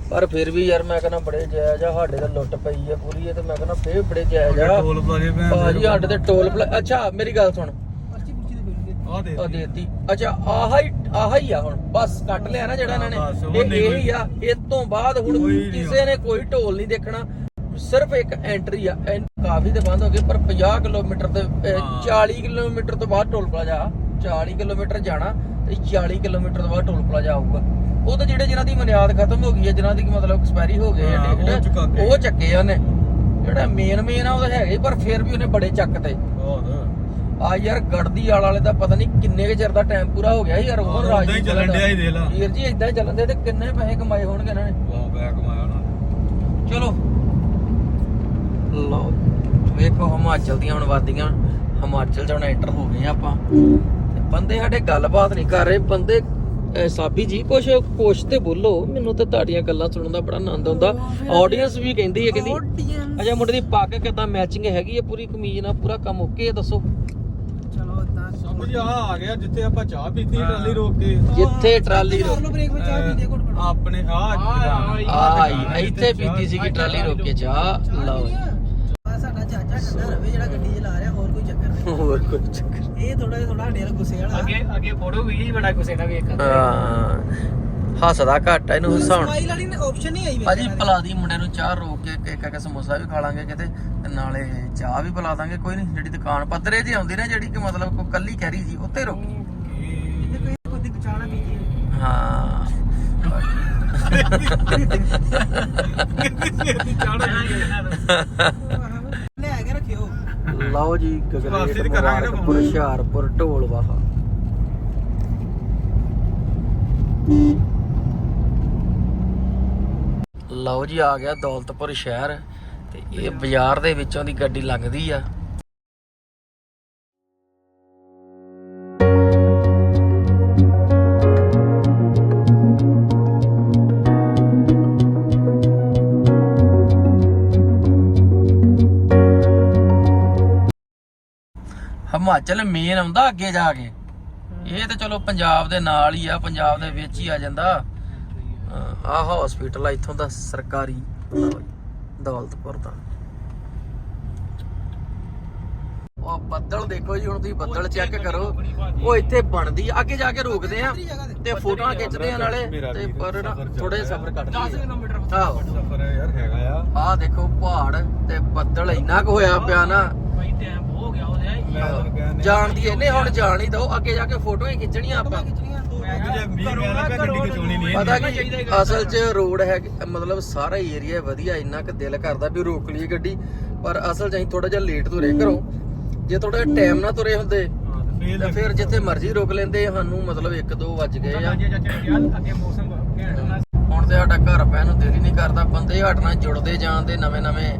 ਪਰ ਫਿਰ ਵੀ ਯਾਰ ਮੈਂ ਕਹਿੰਦਾ ਬੜੇ ਜਾਇਜ਼ ਆ ਸਾਡੇ ਤਾਂ ਲੁੱਟ ਪਈ ਆ ਪੂਰੀ ਇਹ ਤੇ ਮੈਂ ਕਹਿੰਦਾ ਫੇਰ ਬੜੇ ਜਾਇਜ਼ ਆ। ਟੋਲ ਪਲਾਜ਼ੇ ਪੈ ਭਾਜੀ ਸਾਡੇ ਤੇ ਟੋਲ ਪਲਾ ਅੱਛਾ ਮੇਰੀ ਗੱਲ ਸੁਣ। ਦੇ ਆ ਦੇ ਆ ਦੇਤੀ। ਅੱਛਾ ਆਹਾ ਹੀ ਆਹਾ ਹੀ ਆ ਹੁਣ। ਬਸ ਕੱਟ ਲਿਆ ਨਾ ਜਿਹੜਾ ਇਹਨਾਂ ਬਸ, ਨੇ ਇਹ ਨਹੀਂ ਇਹ ਹੀ ਆ। ਇਸ ਤੋਂ ਬਾਅਦ ਹੁਣ ਕੋਈ ਨਹੀਂ ਕਿਸੇ ਨੇ ਕੋਈ ਢੋਲ ਨਹੀਂ ਦੇਖਣਾ। ਸਿਰਫ ਇੱਕ ਐਂਟਰੀ ਆ ਐਂ ਕਾਫੀ ਤੇ ਬੰਦ ਹੋ ਗਏ ਪਰ 50 ਕਿਲੋਮੀਟਰ ਤੇ ਅਹ, ਹਾਂ। 40 ਕਿਲੋਮੀਟਰ ਤੋਂ ਬਾਅਦ ਟੋਲ ਪਲਾਜ਼ਾ 40 ਕਿਲੋਮੀਟਰ ਜਾਣਾ ਤੇ 40 ਕਿਲੋਮੀਟਰ ਤੋਂ ਬਾਅਦ ਟੋਲ ਪਲਾਜ਼ਾ ਆਊਗਾ ਉਹ ਤਾਂ ਜਿਹੜੇ ਜਿਨ੍ਹਾਂ ਦੀ ਮਨਿਆਦ ਖਤਮ ਹੋ ਗਈ ਹੈ ਜਿਨ੍ਹਾਂ ਦੀ ਮਤਲਬ ਐਕਸਪਾਇਰੀ ਹੋ ਗਏ ਆ ਹਾਂ, ਉਹ ਡੇਟ ਚੁਕਾ ਕੇ। ਉਹ ਚੱਕੇ ਆ ਉਹਨੇ ਜਿਹੜਾ ਮੇਨ ਮੇਨ ਆ ਉਹ ਤਾਂ ਹੈਗਾ ਹੀ ਪਰ ਫਿਰ ਵੀ ਉਹਨੇ ਬੜੇ ਚੱਕਤੇ ਬਹੁਤ ਆ ਯਾਰ ਗੜਦੀ ਵਾਲ ਵਾਲੇ ਦਾ ਪਤਾ ਨਹੀਂ ਕਿੰਨੇ ਕੁ ਚਿਰ ਦਾ ਟਾਈਮ ਪੂਰਾ ਹੋ ਗਿਆ ਯਾਰ ਉਹ ਹਾਂ, ਰਾਜ ਹੀ ਚੱਲਣ ਡਿਆ ਸੀ, ਦੇਖ ਲਾ। ਵੀਰ ਜੀ ਇਦਾਂ ਹੀ ਚੱਲਣ ਦੇ ਤੇ ਕਿੰਨੇ ਪੈਸੇ ਕਮਾਏ ਹੋਣਗੇ ਇਹਨਾਂ ਨੇ ਵਾਹ ਬੈਕ ਮਾਇਆ ਨਾ ਚਲੋ ਲਓ ਵੇਖੋ ਹਿਮਾਚਲ ਦੀਆਂ ਹੁਣ ਵਾਦੀਆਂ ਹਿਮਾਚਲ ਚ ਹੁਣ ਐਂਟਰ ਹੋ ਗਏ ਆਪਾਂ। ਤੇ ਬੰਦੇ ਸਾਡੇ ਗੱਲਬਾਤ ਨਹੀਂ ਕਰ ਰਹੇ ਬੰਦੇ ਸਾਬੀ ਜੀ ਕੁਛ ਕੁਛ ਤੇ ਬੋਲੋ ਮੈਨੂੰ ਤੇ ਤੁਹਾਡੀਆਂ ਗੱਲਾਂ ਸੁਣਨ ਦਾ ਬੜਾ ਆਨੰਦ ਆਉਂਦਾ। ਆਡੀਅנס ਵੀ ਕਹਿੰਦੀ ਹੈ ਕਹਿੰਦੀ ਅਜਾ ਮੁੰਡੇ ਦੀ ਪੱਗ ਕਿਦਾਂ ਮੈਚਿੰਗ ਹੈਗੀ ਹੈ ਪੂਰੀ ਕਮੀਜ਼ ਨਾਲ ਪੂਰਾ ਕੰਮ ਓਕੇ ਹੈ ਦੱਸੋ। ਚਲੋ ਇਦਾਂ ਸਭ ਜੀ ਆ ਆ ਗਿਆ ਜਿੱਥੇ ਆਪਾਂ ਚਾਹ ਪੀਤੀ ਸੀ ਟਰਾਲੀ ਰੋਕ ਕੇ। ਜਿੱਥੇ ਟਰਾਲੀ ਕਰ ਲਓ ਬ੍ਰੇਕ ਵਿੱਚ ਚਾਹ ਪੀਂਦੇ ਘੁੱਟ ਘੁੱਟ ਆਪਣੇ ਆ ਆ ਇੱਥੇ ਪੀਤੀ ਸੀਗੀ ਟਰਾਲੀ ਰੋਕ ਕੇ ਚਾਹ ਲਓ ਜੀ। ਠੰਡਾ ਰਵੇ ਜਿਹੜਾ ਗੱਡੀ ਚਲਾ ਰਿਹਾ ਹੋਰ ਕੋਈ ਚੱਕਰ ਨਹੀਂ। ਹੋਰ ਕੋਈ ਚੱਕਰ ਇਹ ਥੋੜਾ ਥੋੜਾ ਸਾਡੇ ਨਾਲ ਗੁੱਸੇ ਵਾਲਾ। ਅੱਗੇ ਅੱਗੇ ਫੋਟੋ ਵੀ ਬੜਾ ਗੁੱਸੇ ਨਾਲ ਵੇਖ ਹਾਂ ਹੱਸਦਾ ਘੱਟ ਆ ਇਹਨੂੰ ਹਸਾਉਣ। ਸਮਾਈਲ ਵਾਲੀ ਨੇ ਆਪਸ਼ਨ ਨਹੀਂ ਆਈ ਵਿੱਚ ਭਾਜੀ ਪਿਲਾ ਦੀ ਮੁੰਡੇ ਨੂੰ ਚਾਹ ਰੋਕ ਕੇ ਇੱਕ ਇੱਕ ਸਮੋਸਾ ਵੀ ਖਾ ਲਾਂਗੇ ਕਿਤੇ ਤੇ ਨਾਲੇ ਚਾਹ ਵੀ ਪਿਲਾ ਦਾਂਗੇ ਕੋਈ ਨਹੀਂ। ਜਿਹੜੀ ਦੁਕਾਨ ਪੱਧਰੇ ਦੀ ਆਉਂਦੀ ਨਾ ਜਿਹੜੀ ਕਿ ਮਤਲਬ ਕੋ ਕੱਲੀ ਕਹਿਰੀ ਸੀ ਉੱਤੇ ਰੋਕੀ। ਕੋਈ ਕੋਈ ਚਾਣਾ ਪੀਜੀ ਹਾਂ *laughs* *laughs* *laughs* ਲਓ ਜੀ ਨਾ ਮੁਬਾਰਕਪੁਰ ਹੁਸ਼ਿਆਰਪੁਰ ਢੋਲ ਵਾਹਾ ਲਓ ਜੀ ਆ ਗਿਆ ਦੌਲਤਪੁਰ ਸ਼ਹਿਰ ਤੇ ਇਹ ਬਾਜ਼ਾਰ ਦੇ ਵਿੱਚੋਂ ਦੀ ਗੱਡੀ ਲੰਘਦੀ ਆ। ਹਿਮਾਚਲ ਮੇਨ ਆਉਂਦਾ ਅੱਗੇ ਜਾ ਕੇ। ਇਹ ਤਾਂ ਚਲੋ ਪੰਜਾਬ ਦੇ ਨਾਲ ਹੀ ਆ ਪੰਜਾਬ ਦੇ ਵਿੱਚ ਹੀ ਆ ਜਾਂਦਾ। ਆਹ ਹਸਪੀਟਲ ਆ ਇੱਥੋਂ ਦਾ ਸਰਕਾਰੀ ਦੌਲਤਪੁਰ ਦਾ। ਉਹ ਬੱਦਲ ਦੇਖੋ ਜੀ ਹੁਣ ਤੁਸੀਂ ਬੱਦਲ ਚੈੱਕ ਕਰੋ। ਉਹ ਇੱਥੇ ਬਣਦੀ ਆ ਅੱਗੇ ਜਾ ਕੇ ਰੋਕਦੇ ਆ ਤੇ ਫੋਟੋਆਂ ਖਿੱਚਦੇ ਆ ਨਾਲੇ ਤੇ ਪਰ ਥੋੜੇ ਸਫ਼ਰ ਕੱਢ ਲਈਏ ਕਿਲੋਮੀਟਰ ਆਹੋ। ਸਫਰ ਹੈ ਯਾਰ ਹੈਗਾ ਆ। ਆਹ ਦੇਖੋ ਪਹਾੜ ਤੇ ਬੱਦਲ ਇੰਨਾ ਕੁ ਹੋਇਆ ਪਿਆ ਨਾ। ਭਾਈ ਟਾਈਮ ਹੋ ਹੁਣ ਜਾਣ ਹੀ ਦੋ ਅੱਗੇ ਜਾ ਕੇ ਫੋਟੋਆਂ ਹੀ ਖਿੱਚਣੀਆਂ ਆਪਾਂ। ਜੇ ਮੀਂਹ ਪਿਆ ਨਾ ਪਿਆ ਗੱਡੀ ਕਚੋਣੀ ਨਹੀਂ ਪਤਾ ਕੀ, ਅਸਲ 'ਚ ਰੋਡ ਹੈ, ਮਤਲਬ ਸਾਰਾ ਏਰੀਆ ਵਧੀਆ, ਇੰਨਾ ਕਿ ਦਿਲ ਕਰਦਾ ਵੀ ਰੋਕ ਲਈਏ ਗੱਡੀ। ਪਰ ਅਸਲ 'ਚ ਅਸੀਂ ਥੋੜਾ ਜਿਹਾ ਲੇਟ ਤੁਰੇ ਘਰੋਂ। ਜੇ ਥੋੜਾ ਟਾਈਮ ਨਾਲ ਤੁਰੇ ਹੁੰਦੇ, ਤਾਂ ਫਿਰ ਜਿੱਥੇ ਮਰਜ਼ੀ ਰੋਕ ਲੈਂਦੇ, ਸਾਨੂੰ ਮਤਲਬ 1-2 ਵੱਜ ਗਏ ਆ। ਹੁਣ ਤੇ ਸਾਡਾ ਘਰ ਪੈਣ ਨੂੰ ਦਿਲ ਹੀ ਨਹੀਂ ਕਰਦਾ, ਬੰਦੇ ਹਟਣਾ ਜੁੜਦੇ ਜਾਂਦੇ ਨਵੇਂ ਨਵੇਂ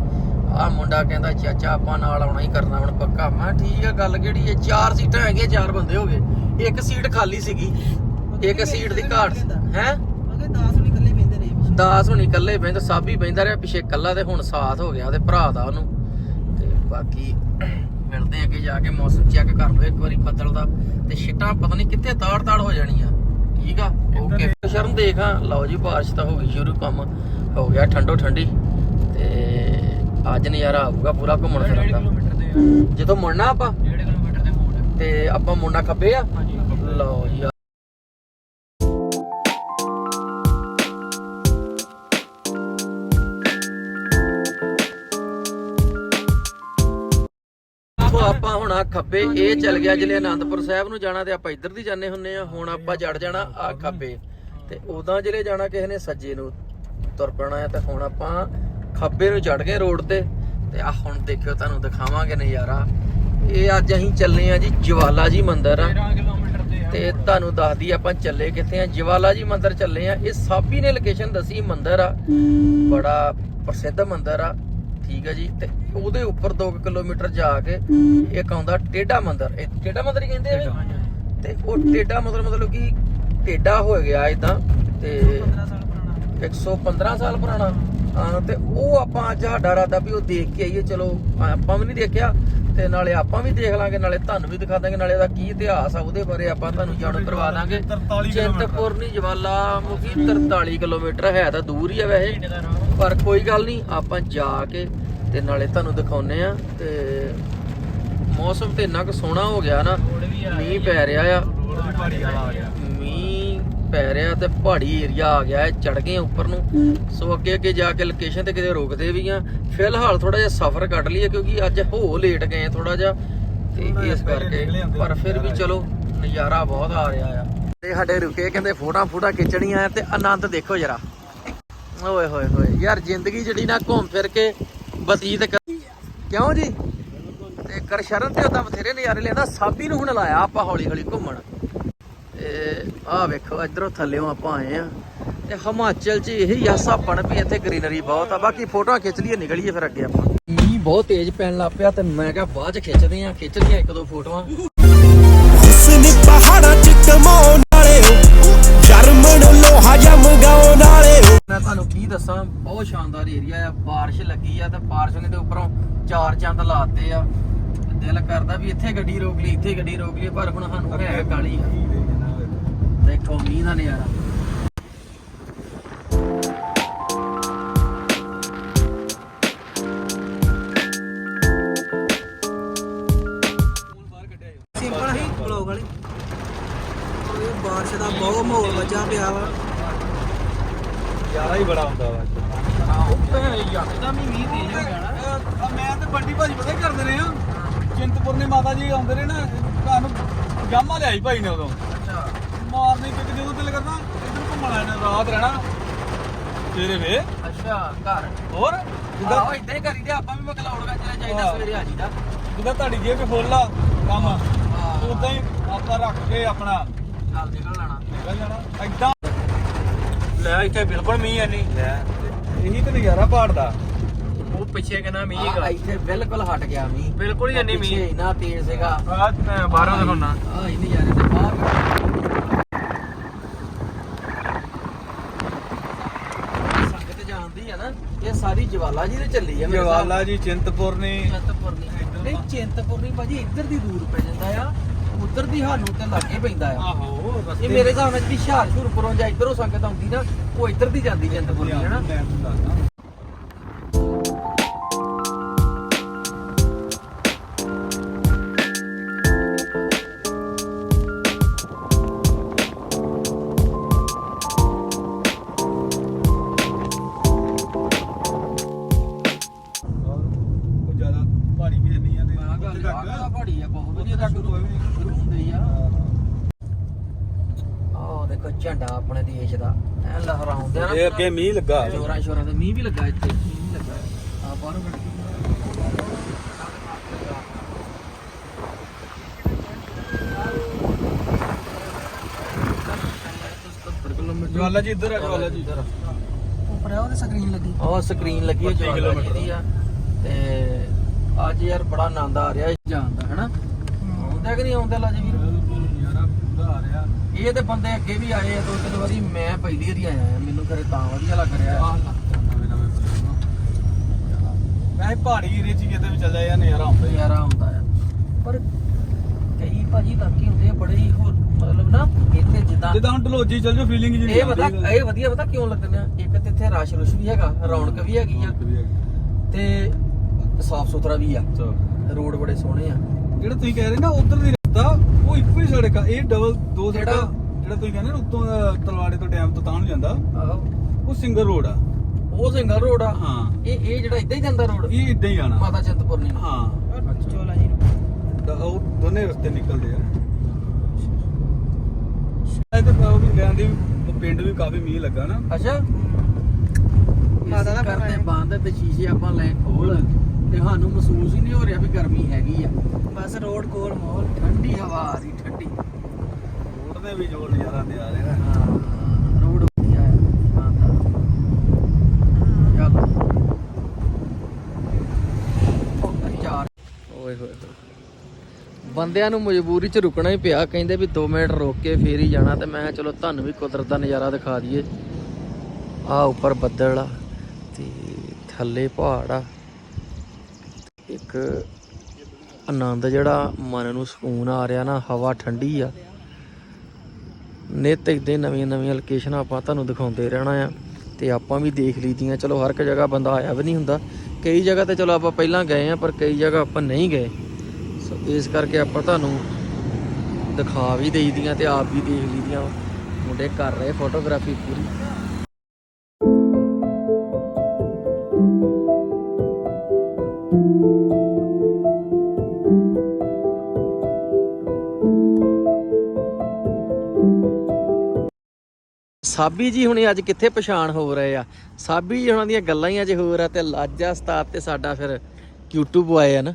ਆ ਮੁੰਡਾ ਕਹਿੰਦਾ ਚਾਚਾ ਆਪਾਂ ਨਾਲ ਆਉਣਾ ਹੀ ਕਰਨਾ ਹੁਣ ਪੱਕਾ। ਮੈਂ ਕਿਹਾ ਠੀਕ ਆ ਗੱਲ ਕਿਹੜੀ ਹੈ ਚਾਰ ਸੀਟਾਂ ਹੈਗੀਆਂ ਚਾਰ ਬੰਦੇ ਹੋ ਗਏ। ਇੱਕ ਸੀਟ ਖਾਲੀ ਸੀਗੀ। ਇੱਕ ਸੀਟ ਦੀ ਘਾਟ ਹੈ? ਅਗੇ 10 ਨਹੀਂ ਇਕੱਲੇ ਪੈਂਦੇ ਰਹੇ ਪਿੱਛੇ। ਦਾਸ ਹੁਣੀ ਇਕੱਲੇ ਬਹਿੰਦਾ ਸਾਬੀ ਬਹਿੰਦਾ ਰਿਹਾ ਪਿੱਛੇ ਇਕੱਲਾ ਤੇ ਹੁਣ ਸਾਥ ਹੋ ਗਿਆ ਉਹਦੇ ਭਰਾ ਦਾ ਉਹਨੂੰ। ਤੇ ਬਾਕੀ ਮਿਲਦੇ ਆ ਅੱਗੇ ਜਾ ਕੇ ਮੌਸਮ ਚੈੱਕ ਕਰ ਲਓ ਇੱਕ ਵਾਰੀ ਬੱਦਲ ਦਾ। ਤੇ ਛਿੱਟਾਂ ਪਤਾ ਨਹੀਂ ਕਿੱਥੇ ਤਾੜ ਤਾੜ ਹੋ ਜਾਣੀਆਂ। ਠੀਕ ਆ? ਓਕੇ ਸ਼ਰਨ ਦੇਖਾਂ। ਲਓ ਜੀ ਬਾਰਿਸ਼ ਤਾਂ ਹੋ ਗਈ ਸ਼ੁਰੂ ਕੰਮ ਹੋ ਗਿਆ ਠੰਡੋ ਠੰਡੀ ਅੱਜ ਨਜ਼ਾਰਾ ਆਊਗਾ ਪੂਰਾ ਘੁੰਮਣ ਫਿਰਨ ਦਾ। ਕਿਲੋਮੀਟਰ ਜਦੋਂ ਮੁੜਨਾ ਆਪਾਂ? 1.5 ਕਿਲੋਮੀਟਰ ਦੇ ਮੋੜ। ਤੇ ਆਪਾਂ ਮੁੜਨਾ ਖੱਬੇ ਆ? ਹਾਂਜੀ। ਲਓ ਜੀ ਆਪਾਂ ਹੁਣ ਆ ਖੱਬੇ ਇਹ ਚੱਲ ਗਿਆ ਜਿਲੇ ਆਨੰਦਪੁਰ ਸਾਹਿਬ ਨੂੰ ਜਾਣਾ ਤੇ ਆਪਾਂ ਇੱਧਰ ਦੀ ਜਾਂਦੇ ਹੁੰਨੇ ਆ। ਹੁਣ ਆਪਾਂ ਜੜ ਜਾਣਾ ਆ ਖੱਬੇ। ਤੇ ਉਦਾਂ ਜਿਲੇ ਜਾਣਾ ਕਿਸੇ ਨੇ ਸੱਜੇ ਨੂੰ ਤੁਰ ਪੈਣਾ ਹੈ ਤੇ ਹੁਣ ਆਪਾਂ ਖੱਬੇ ਨੂੰ ਚੜ ਗਏ ਰੋਡ ਤੇ ਤੇ ਆ ਹੁਣ ਦੇਖਿਓ ਤੁਹਾਨੂੰ ਦਿਖਾਵਾਂਗੇ ਨਜ਼ਾਰਾ। ਇਹ ਅੱਜ ਅਸੀਂ ਚੱਲੇ ਆ ਜੀ ਜਵਾਲਾ ਜੀ ਮੰਦਿਰ। ਆ 13 ਕਿਲੋਮੀਟਰ ਦੇ ਆ। ਤੇ ਤੁਹਾਨੂੰ ਦੱਸਦੀ ਆਪਾਂ ਚੱਲੇ ਕਿੱਥੇ ਆ। ਜਵਾਲਾ ਜੀ ਮੰਦਿਰ ਚੱਲੇ ਆ। ਇਹ ਸਾਬੀ ਨੇ ਲੋਕੇਸ਼ਨ ਦੱਸੀ ਮੰਦਿਰ ਆ। ਬੜਾ ਪ੍ਰਸਿੱਧ ਮੰਦਿਰ ਆ। ਠੀਕ ਹੈ ਜੀ। ਤੇ ਉਹਦੇ ਉੱਪਰ 2 ਕਿਲੋਮੀਟਰ ਜਾ ਕੇ ਇੱਕ ਆਉਂਦਾ ਟੇਡਾ ਮੰਦਿਰ। ਇਹ ਟੇਡਾ ਮੰਦਿਰ ਹੀ ਕਹਿੰਦੇ ਆ ਵੀ? ਤੇ ਉਹ ਟੇਡਾ ਮਤਲਬ ਮਤਲਬ ਕਿ ਟੇਡਾ ਹੋ ਗਿਆ ਇਦਾਂ ਤੇ 15 ਸਾਲ ਪੁਰਾਣਾ। 115 ਸਾਲ ਪੁਰਾਣਾ। ਤੇ ਉਹ ਆਪਾਂ ਅੱਜ ਸਾਡਾ ਇਰਾਦਾ ਵੀ ਉਹ ਦੇਖ ਕੇ ਆਈਏ ਚਲੋ ਆਪਾਂ ਵੀ ਨਹੀਂ ਦੇਖਿਆ ਤੇ ਨਾਲੇ ਆਪਾਂ ਵੀ ਦੇਖ ਲਾਂਗੇ ਨਾਲੇ ਤੁਹਾਨੂੰ ਵੀ ਦਿਖਾ ਦਾਂਗੇ ਨਾਲੇ ਉਹਦਾ ਕੀ ਇਤਿਹਾਸ ਆ ਉਹਦੇ ਬਾਰੇ ਆਪਾਂ ਤੁਹਾਨੂੰ ਜਾਣੂ ਕਰਵਾ ਦਾਂਗੇ। 43 ਚਿੰਤਪੁਰਨੀ ਜਵਾਲਾ ਮੁਖੀ 43 ਕਿਲੋਮੀਟਰ ਹੈ ਤਾਂ ਦੂਰ ਹੀ ਆ ਵੈਸੇ। ਪਰ ਕੋਈ ਗੱਲ ਨਹੀਂ ਆਪਾਂ ਜਾ ਕੇ ਤੇ ਨਾਲੇ ਤੁਹਾਨੂੰ ਦਿਖਾਉਨੇ ਆ ਤੇ ਮੌਸਮ ਤੇ ਇੰਨਾ ਕੁ ਸੋਹਣਾ ਹੋ ਗਿਆ ਨਾ ਮੀਂਹ ਪੈ ਰਿਹਾ ਆ ਰੋਡ ਵੀ ਭਾਰੀ ਵਾਲਾ ਆ ਗਿਆ ਮੀਂਹ ਪੈ ਰਿਹਾ ਤੇ ਪਹਾੜੀ ਏਰੀਆ ਆ ਗਿਆ ਹੈ ਚੜ ਗਏ ਉੱਪਰ ਨੂੰ। ਸੋ ਅੱਗੇ ਅੱਗੇ ਜਾ ਕੇ ਲੋਕੇਸ਼ਨ ਤੇ ਕਿਤੇ ਰੁਕਦੇ ਵੀ ਆ। ਫਿਲਹਾਲ ਥੋੜਾ ਜਿਹਾ ਸਫ਼ਰ ਕੱਢ ਲਈਏ ਕਿਉਂਕਿ ਅੱਜ ਹੋ ਲੇਟ ਗਏ ਥੋੜਾ ਜਿਹਾ। ਤੇ ਇਸ ਕਰਕੇ ਪਰ ਫਿਰ ਵੀ ਚਲੋ ਨਜ਼ਾਰਾ ਬਹੁਤ ਆ ਰਿਹਾ ਆ। ਤੇ ਸਾਡੇ ਰੁਕੇ ਕਹਿੰਦੇ ਫੋਟਾਂ ਫੋਟਾਂ ਖਿੱਚਣੀਆਂ ਤੇ ਆਨੰਦ ਦੇਖੋ ਜਰਾ। ਓਏ ਹੋਏ ਹੋਏ ਯਾਰ ਜ਼ਿੰਦਗੀ ਜਿਹੜੀ ਨਾ ਘੁੰਮ ਫਿਰ ਕੇ ਬਤੀਤ ਕਰ- ਕਿਉਂ ਜੀ? ਤੇ ਕਰਸ਼ਰਨ ਤੇ ਉਹਦਾ ਬਥੇਰੇ ਨਜ਼ਾਰੇ ਲੈਂਦਾ ਸਾਬੀ ਨੂੰ ਹੁਣ ਲਾਇਆ ਆਪਾਂ ਹੌਲੀ ਹੌਲੀ ਘੁੰਮਣ। ਤੇ ਆਹ ਵੇਖੋ ਇਧਰੋਂ ਥੱਲੇੋਂ ਆਪਾਂ ਆਏ ਆ ਤੇ ਹਿਮਾਚਲ 'ਚ ਇਹੀ ਆ ਸਾਪਣ ਵੀ ਇੱਥੇ ਗ੍ਰੀਨਰੀ ਬਹੁਤ ਆ। ਬਾਕੀ ਫੋਟੋਆਂ ਖਿੱਚ ਲਈਏ ਨਿਕਲੀਏ ਫਿਰ ਅੱਗੇ ਆਪਾਂ। ਮੀਂਹ ਬਹੁਤ ਤੇਜ਼ ਪੈਣ ਲੱਗ ਪਿਆ ਤੇ ਮੈਂ ਕਿਹਾ ਬਾਅਦ 'ਚ ਖਿੱਚਦੇ ਆ ਖਿੱਚ ਲਈਆਂ ਇੱਕ ਦੋ ਫੋਟੋਆਂ। ਹੁਸਨ ਪਹਾੜਾਂ ਚ ਕਮਾਉਣ ਵਾਲੇ ਜਰਮਨ ਲੋਹਾ ਜਮਗਾਉਣ ਵਾਲੇ ਮੈਂ ਤੁਹਾਨੂੰ ਕੀ ਦੱਸਾਂ ਬਹੁਤ ਸ਼ਾਨਦਾਰ ਏਰੀਆ ਆ। ਬਾਰਿਸ਼ ਲੱਗੀ ਆ ਤੇ ਬਾਰਿਸ਼ ਦੇ ਉੱਪਰੋਂ ਚਾਰ ਚੰਦ ਲਾਤੇ ਆ। ਦਿਲ ਕਰਦਾ ਵੀ ਇੱਥੇ ਗੱਡੀ ਰੋਕ ਲਈ ਇੱਥੇ ਗੱਡੀ ਰੋਕ ਲਈ ਪਰ ਹੁਣ ਸਾਨੂੰ ਹੈ ਕਾਲੀ ਆ। ਦੇਖੋ ਮੀਂਹ ਦਾ ਨਜ਼ਾਰਾ। ਸਿੰਪਲ ਦਾ ਬਹੁਤ ਮਾਹੌਲ ਬਚਾ ਪਿਆ ਵਾ। ਯਾਰਾ ਹੀ ਬੜਾ ਹੁੰਦਾ ਵਾ। ਅਹ ਮੈਂ ਤੇ ਬੰਡੀ ਭਾਜੀ ਪਤਾ ਕੀ ਕਰਦੇ ਰਹੇ ਆ? ਚਿੰਤਪੁਰਨੀ ਮਾਤਾ ਜੀ ਆਉਂਦੇ ਰਹੇ ਨਾ ਤੁਹਾਨੂੰ ਜਾਮਾ ਲਿਆਈ ਭਾਈ ਨੇ ਉਦੋਂ। ਮਾਰਨੀ ਕਿ ਜਦੋਂ ਦਿਲ ਕਰਦਾ ਇੱਧਰ ਘੁੰਮਣਾ ਇਹਨੇ ਰਾਤ ਰਹਿਣਾ। ਤੇਰੇ ਵੇ। ਅੱਛਾ ਘਰ। ਹੋਰ? ਜਿੱਦਾਂ ਆਹੋ ਇਦਾਂ ਹੀ ਕਰੀਦੇ ਆਪਾਂ ਵੀ ਮਕਲੌੜ ਵਿੱਚ ਜਾਈਦਾ ਹਾਂ। ਸਵੇਰੇ ਆ ਜੀਦਾ ਜਿੱਦਾਂ ਤੁਹਾਡੀ ਜੇਬ 'ਚ ਫੁੱਲ ਆ ਕੰਮ ਉਦਾਂ ਹੀ ਆਪਾਂ ਰੱਖ ਕੇ ਆਪਣਾ ਚੱਲ ਨਿਕਲ ਲੈਣਾ। ਨਿਕਲ ਜਾਣਾ। ਏਦਾਂ ਲੈ ਇੱਥੇ ਬਿਲਕੁਲ ਮੀਂਹ ਹੈ ਨਹੀਂ। ਲੈ। ਇਹੀ ਤੇ ਨਜ਼ਾਰਾ ਪਹਾੜ ਦਾ। ਉਹ ਪਿੱਛੇ ਕਿੰਨਾ ਮੀਂਹ ਆਹ ਹੈਗਾ। ਇੱਥੇ ਬਿਲਕੁਲ ਹਟ ਗਿਆ ਮੀਂਹ। ਬਿਲਕੁਲ ਹੀ ਨਹੀਂ ਮੀਂਹ। ਇੰਨਾ ਤੇਜ਼ ਸੀਗਾ। ਆ ਮੈਂ ਬਾਹਰੋਂ ਦਿਖਾਉਣਾ ਆ ਹੀ ਨਜ਼ਾਰੇ ਤੇ ਬਾਹਰ ਸੰਗਤ ਜਾਣਦੀ ਆ ਨਾ ਇਹ ਸਾਰੀ ਜਵਾਲਾ ਜੀ ਤੇ ਚੱਲੀ ਆ ਮੇਰੇ ਹਿਸਾਬ ਨਾਲ। ਜਵਾਲਾ ਜੀ ਚਿੰਤਪੁਰਨੀ ਚਿੰਤਪੁਰਨੀ ਨਹੀਂ ਚਿੰਤਪੁਰਨੀ ਭਾਜੀ ਇੱਧਰ ਦੀ ਦੂਰ ਪੈ ਜਾਂਦਾ ਆ। ਉਧਰ ਦੀ ਸਾਨੂੰ ਤੇ ਲਾਗੇ ਪੈਂਦਾ ਆ। ਆਹੋ ਇਹ ਮੇਰੇ ਹਿਸਾਬ ਨਾਲ ਜਿਹੜੀ ਹੁਸ਼ਿਆਰਪੁਰੋਂ ਜਾਂ ਇੱਧਰੋਂ ਸੰਗਤ ਆਉਂਦੀ ਨਾ ਉਹ ਇੱਧਰ ਦੀ ਜਾਂਦੀ ਚਿੰਤਪੁਰਨੀ ਹੈ ਨਾ? ਅੱਗੇ ਮੀਂਹ ਲੱਗਾ। ਸ਼ੋਰਾਂ ਸ਼ੋਰਾਂ ਦੇ ਮੀਂਹ ਵੀ ਲੱਗਾ ਇੱਥੇ। ਮੀਂਹ ਵੀ ਲੱਗਾ। ਆ ਬਾਹਰੋਂ ਕੱਢ ਜਵਾਲਾ ਜੀ ਇੱਧਰ ਆ ਜਵਾਲਾ ਜੀ। ਇੱਧਰ ਉੱਪਰ ਆ ਉਹਦੇ ਸਕਰੀਨ ਲੱਗੀ। ਉਹ ਸਕਰੀਨ ਲੱਗੀ ਹੈ ਜਵਾਲਾ ਕਿਲੋਮੀਟਰ। ਜੀ ਦੀ ਆ। ਤੇ ਅੱਜ ਯਾਰ ਬੜਾ ਆਨੰਦ ਆ ਰਿਹਾ ਜਾਣ ਦਾ ਹੈਨਾ? ਆਉਂਦਾ ਕਿ ਨਹੀਂ ਆਉਂਦਾ ਲਾਜੇ ਵੀਰ ਇਹ ਤੇ ਬੰਦੇ ਅੱਗੇ ਵੀ ਆਏ ਆ ਦੋ ਤਿੰਨ ਵਾਰੀ ਮੈਂ ਪਹਿਲੀ ਵਾਰੀ ਆਇਆ ਮੈਨੂੰ ਕਰੇ ਤਾਂ ਵਧੀਆ ਲੱਗ ਰਿਹਾ ਨਵੇਂ ਮੈਂ ਪਹਾੜੀ ਏਰੀਆ 'ਚ ਹੀ ਕਿਤੇ ਵੀ ਚੱਲ ਜਾਇਆ ਨਜ਼ਾਰਾ ਆਉਂਦਾ ਹੀ ਆ। ਯਾਰਾ ਆਉਂਦਾ ਆ। ਪਰ ਕਈ ਭਾਜੀ ਇਲਾਕੇ ਹੁੰਦੇ ਆ ਬੜੇ ਹੀ ਹੋਰ ਮਤਲਬ ਨਾ ਇੱਥੇ ਜਿੱਦਾਂ ਜਿੱਦਾਂ ਹੁਣ ਢਲੋਜੀ ਚੱਲ ਜਾਓ ਫੀਲਿੰਗ ਜੀ ਇਹ ਪਤਾ ਇਹ ਵਧੀਆ ਪਤਾ ਕਿਉਂ ਲੱਗਦੇ ਆ? ਇੱਕ ਤੇ ਇੱਥੇ ਰਸ਼ ਰੁਸ਼ ਵੀ ਹੈਗਾ ਰੌਣਕ ਵੀ ਹੈਗੀ ਆ। ਤੇ ਸਾਫ਼ ਸੁਥਰਾ ਵੀ ਆ। ਰੋਡ ਬੜੇ ਸੋਹਣੇ ਆ। ਜਿਹੜਾ ਤੁਸੀਂ ਕਹਿ ਰਹੇ ਨਾ ਉਧਰ ਦੀ ਰਸਤਾ ਉਹ ਇੱਕੋ ਹੀ ਸੜਕ ਆ ਇਹ ਡਬਲ ਦੋ ਸੜਕਾਂ ਜਿਹੜਾ ਤੁਸੀਂ ਕਹਿੰਦੇ ਨਾ ਉੱਤੋਂ ਅਹ, ਤਲਵਾੜੇ ਤੋਂ ਡੈਮ ਤੋਂ ਤਾਂ ਨੂੰ ਜਾਂਦਾ ਆਹੋ। ਉਹ ਸਿੰਗਲ ਰੋਡ ਆ। ਉਹ ਸਿੰਗਲ ਰੋਡ ਆ? ਹਾਂ। ਇਹ ਇਹ ਜਿਹੜਾ ਇੱਦਾਂ ਹੀ ਜਾਂਦਾ ਰੋਡ? ਇਹ ਇਦਾਂ ਹੀ ਜਾਣਾ ਮਾਤਾ ਚਿੰਤਪੁਰਨੀ ਨੂੰ। ਹਾਂ। ਚੋਲਾ ਜੀ ਨੂੰ। ਦ- ਉਹ ਦੋਨੇ ਰਸਤੇ ਨਿਕਲਦੇ ਆ। ਤਾਂ ਉਹ ਵੀ ਲੈਣ ਦੀ ਉਹ ਪਿੰਡ ਵੀ ਕਾਫੀ ਮੀਂਹ ਲੱਗਾ ਨਾ। ਅੱਛਾ। ਮਾਤਾ ਦਾ ਕਰਦੇ ਘਰ ਬੰਦ ਤੇ ਸ਼ੀਸ਼ੇ ਆਪਾਂ ਲੈ ਖੋਲ। ਤੇ ਸਾਨੂੰ ਮਹਿਸੂਸ ਹੀ ਨਹੀਂ ਹੋ ਰਿਹਾ ਵੀ ਗਰਮੀ ਹੈਗੀ ਆ। ਬਸ ਰੋਡ ਕੋਲ ਮਾਹੌਲ। ਠੰਡੀ ਹਵਾ ਆ ਰਹੀ ਠੰਡੀ। ਰੋਡ ਦੇ ਵੀ ਜੋ ਨਜ਼ਾਰਾ ਤੇ ਆ ਰਿਹਾ। ਹਾਂ ਰੋਡ ਵਧੀਆ ਹੈ ਸ਼ਾਨਦਾਰ ਚੱਲ। ਉਹ ਚਾਰ ਓਏ ਹੋਏ ਹੋਏ। ਬੰਦਿਆਂ ਨੂੰ ਮਜਬੂਰੀ 'ਚ ਰੁਕਣਾ ਹੀ ਪਿਆ। ਕਹਿੰਦੇ ਵੀ 2 ਮਿੰਟ ਰੁਕ ਕੇ ਫੇਰ ਹੀ ਜਾਣਾ ਤੇ ਮੈਂ ਕਿਹਾ ਚਲੋ ਤੁਹਾਨੂੰ ਵੀ ਕੁਦਰਤ ਦਾ ਨਜ਼ਾਰਾ ਦਿਖਾ ਦਈਏ। ਆ ਉੱਪਰ ਬੱਦਲ ਆ ਤੇ ਥੱਲੇ ਪਹਾੜ ਆ। ਇੱਕ ਆਨੰਦ ਜਿਹੜਾ ਮਨ ਨੂੰ ਸਕੂਨ ਆ ਰਿਹਾ ਨਾ, ਹਵਾ ਠੰਡੀ ਆ। ਨਿਤ ਦੇ ਨਵੀਆਂ ਨਵੀਆਂ ਲੋਕੇਸ਼ਨਾਂ ਆਪਾਂ ਤੁਹਾਨੂੰ ਦਿਖਾਉਂਦੇ ਰਹਿਣਾ ਆ। ਤੇ ਆਪਾਂ ਵੀ ਦੇਖ ਲਈਦੀਆਂ। ਚਲੋ, ਹਰ ਇੱਕ ਜਗ੍ਹਾ ਬੰਦਾ ਆਇਆ ਵੀ ਨਹੀਂ ਹੁੰਦਾ। ਕਈ ਜਗ੍ਹਾ ਤੇ ਚਲੋ ਆਪਾਂ ਪਹਿਲਾਂ ਗਏ ਆ, ਪਰ ਕਈ ਜਗ੍ਹਾ ਆਪਾਂ ਨਹੀਂ ਗਏ। ਸੋ, ਇਸ ਕਰਕੇ ਆਪਾਂ ਤੁਹਾਨੂੰ ਦਿਖਾ ਵੀ ਦੇਈਦੀਆਂ ਤੇ ਆਪ ਵੀ ਦੇਖ ਲਈਦੀਆਂ। ਮੁੰਡੇ ਕਰ ਰਹੇ ਫੋਟੋਗ੍ਰਾਫੀ ਪੂਰੀ। ਸਾਬੀ ਜੀ ਹੁਣੇ ਅੱਜ ਕਿੱਥੇ ਪਛਾਣ ਹੋ ਰਹੇ ਆ? ਸਾਬੀ ਜੀ ਹੁਣਾਂ ਦੀਆਂ ਗੱਲਾਂ ਹੀ ਅੱਜ ਹੋਰ ਆ ਤੇ ਲਾਜਾ ਉਸਤਾਦ ਤੇ ਸਾਡਾ ਫਿਰ ਕਿਊਟੂ ਬੁਆਏ ਆ ਨਾ।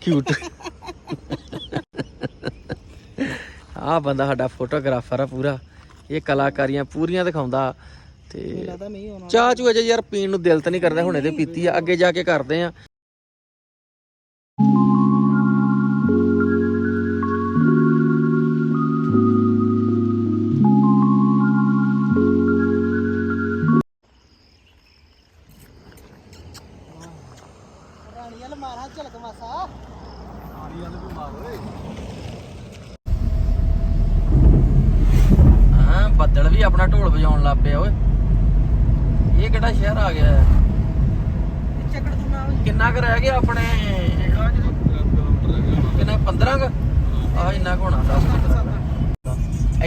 ਕਿਊਟ ਆ ਬੰਦਾ ਸਾਡਾ ਫੋਟੋਗ੍ਰਾਫਰ ਆ ਪੂਰਾ। ਇਹ ਕਲਾਕਾਰੀਆਂ ਪੂਰੀਆਂ ਦਿਖਾਉਂਦਾ ਤੇ ਚਾਹ ਚੂ ਅਜੇ ਯਾਰ ਪੀਣ ਨੂੰ ਦਿਲ ਤਾਂ ਨਹੀਂ ਕਰਦਾ ਹੁਣੇ ਤੇ ਪੀਤੀ ਆ। ਅੱਗੇ ਜਾ ਕੇ ਕਰਦੇ ਆ।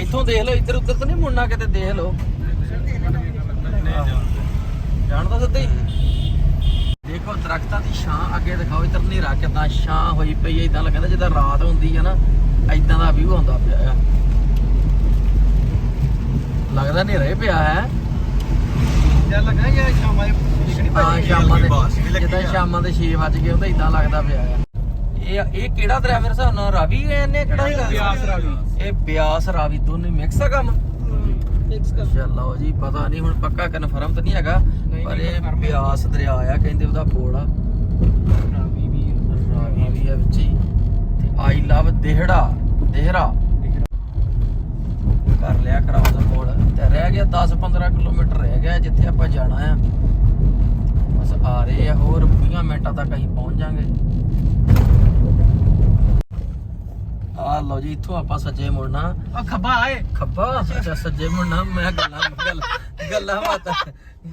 ਇੱਥੋਂ ਦੇਖ ਲਓ ਇੱਧਰ ਉੱਧਰ ਤਾਂ ਨਹੀਂ ਮੁੜਨਾ ਕਿਤੇ ਦੇਖ ਲਓ। ਜਾਣਦਾ ਸਿੱਧੇ ਹੀ। ਦੇਖੋ ਦਰਖਤਾਂ ਦੀ ਛਾਂ ਅੱਗੇ ਦਿਖਾਓ ਇੱਧਰ ਹਨੇਰਾ ਕਿਦਾਂ ਛਾਂ ਹੋਈ ਪਈ ਇਦਾਂ ਲੱਗਦਾ ਜਿੱਦਾਂ ਰਾਤ ਹੁੰਦੀ ਹੈ ਨਾ ਇਦਾਂ ਦਾ ਵਿਊ ਆਉਂਦਾ ਪਿਆ ਆ। ਲੱਗਦਾ ਹਨੇਰਾ ਹੀ ਪਿਆ ਹੈ। ਜਾਂ ਲੱਗਾ ਜਾਂ ਸ਼ਾਮਾਂ ਦੇ ਹਾਂ ਸ਼ਾਮਾਂ ਦੇ ਜਿੱਦਾਂ ਸ਼ਾਮਾਂ ਦੇ 6 ਵਜ ਗਏ ਉਹਦਾ ਇਦਾਂ ਲੱਗਦਾ ਪਿਆ ਆ। ਇਹ ਇਹ ਕਿਹੜਾ ਦਰਿਆ ਮੇਰੇ ਹਿਸਾਬ ਨਾਲ ਰਾਵੀ ਇਹਨੇ ਕਿਹੜਾ ਹੈਗਾ ਬਿਆਸ ਰਾਵੀ। ਇਹ ਬਿਆਸ ਰਾਵੀ ਦੋਨੇ ਮਿਕਸ ਆ ਕੰਮ? ਮਿਕਸ ਕਰ। ਚਲੋ ਜੀ ਪਤਾ ਨਹੀਂ ਹੁਣ ਪੱਕਾ ਕਨਫਰਮ ਤਾਂ ਨਹੀਂ ਹੈਗਾ ਪਰ ਇਹ ਬਿਆਸ ਦਰਿਆ ਆ ਕਹਿੰਦੇ ਉਹਦਾ ਪੁਲ ਆ। ਰਾਵੀ ਵੀ ਆ। ਵਿੱਚ ਹੀ। ਤੇ ਆਈ ਲਵ ਦੇਹੜਾ ਦੇਹਰਾ। ਕਰ ਲਿਆ ਕਰਾਉ ਦਾ ਪੁਲ ਤੇ ਰਹਿ ਗਿਆ 10 15 ਕਿਲੋਮੀਟਰ ਰਹਿ ਗਿਆ ਜਿੱਥੇ ਆਪਾਂ ਜਾਣਾ ਆ। ਬਸ ਆ ਰਹੇ ਆ ਹੋਰ 20 ਮਿੰਟਾਂ ਤੱਕ ਅਸੀਂ ਪਹੁੰਚ ਜਾਾਂਗੇ। ਆ ਲਓ ਜੀ ਇੱਥੋਂ ਆਪਾਂ ਸੱਜੇ ਮੁੜਨਾ। ਆ ਖੱਬਾ ਆਏ। ਖੱਬਾ? ਅੱਛਾ ਸੱਜੇ ਮੁੜਨਾ। ਮੈਂ ਗੱਲਾਂ ਗੱਲ ਗੱਲਾਂ ਬਾਤਾਂ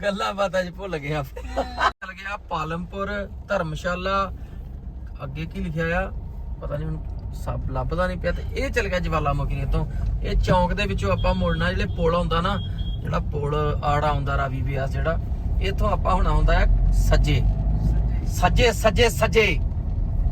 ਗੱਲਾਂ ਬਾਤਾਂ ਚ ਭੁੱਲ ਗਿਆ। ਚੱਲ ਗਿਆ ਪਾਲਮਪੁਰ ਧਰਮਸ਼ਾਲਾ। ਅੱਗੇ ਕੀ ਲਿਖਿਆ ਆ? ਪਤਾ ਨਹੀਂ ਹੁਣ ਸਭ ਲੱਭਦਾ ਨਹੀਂ ਪਿਆ ਤੇ ਇਹ ਚੱਲ ਗਿਆ ਜਵਾਲਾਮੁਖੀ ਤੋਂ ਇਹ ਚੌਂਕ ਦੇ ਵਿੱਚੋਂ ਆਪਾਂ ਮੁੜਨਾ ਜਿਹੜੇ ਪੁਲ ਹੁੰਦਾ ਨਾ ਜਿਹੜਾ ਪੁਲ ਆੜਾ ਆਉਂਦਾ ਰਾਵੀ ਬਿਆਸ ਜਿਹੜਾ ਇੱਥੋਂ ਆਪਾਂ ਹੁਣ ਆਉਂਦਾ ਆ ਸੱਜੇ। ਸੱਜੇ ਸੱਜੇ ਸੱਜੇ।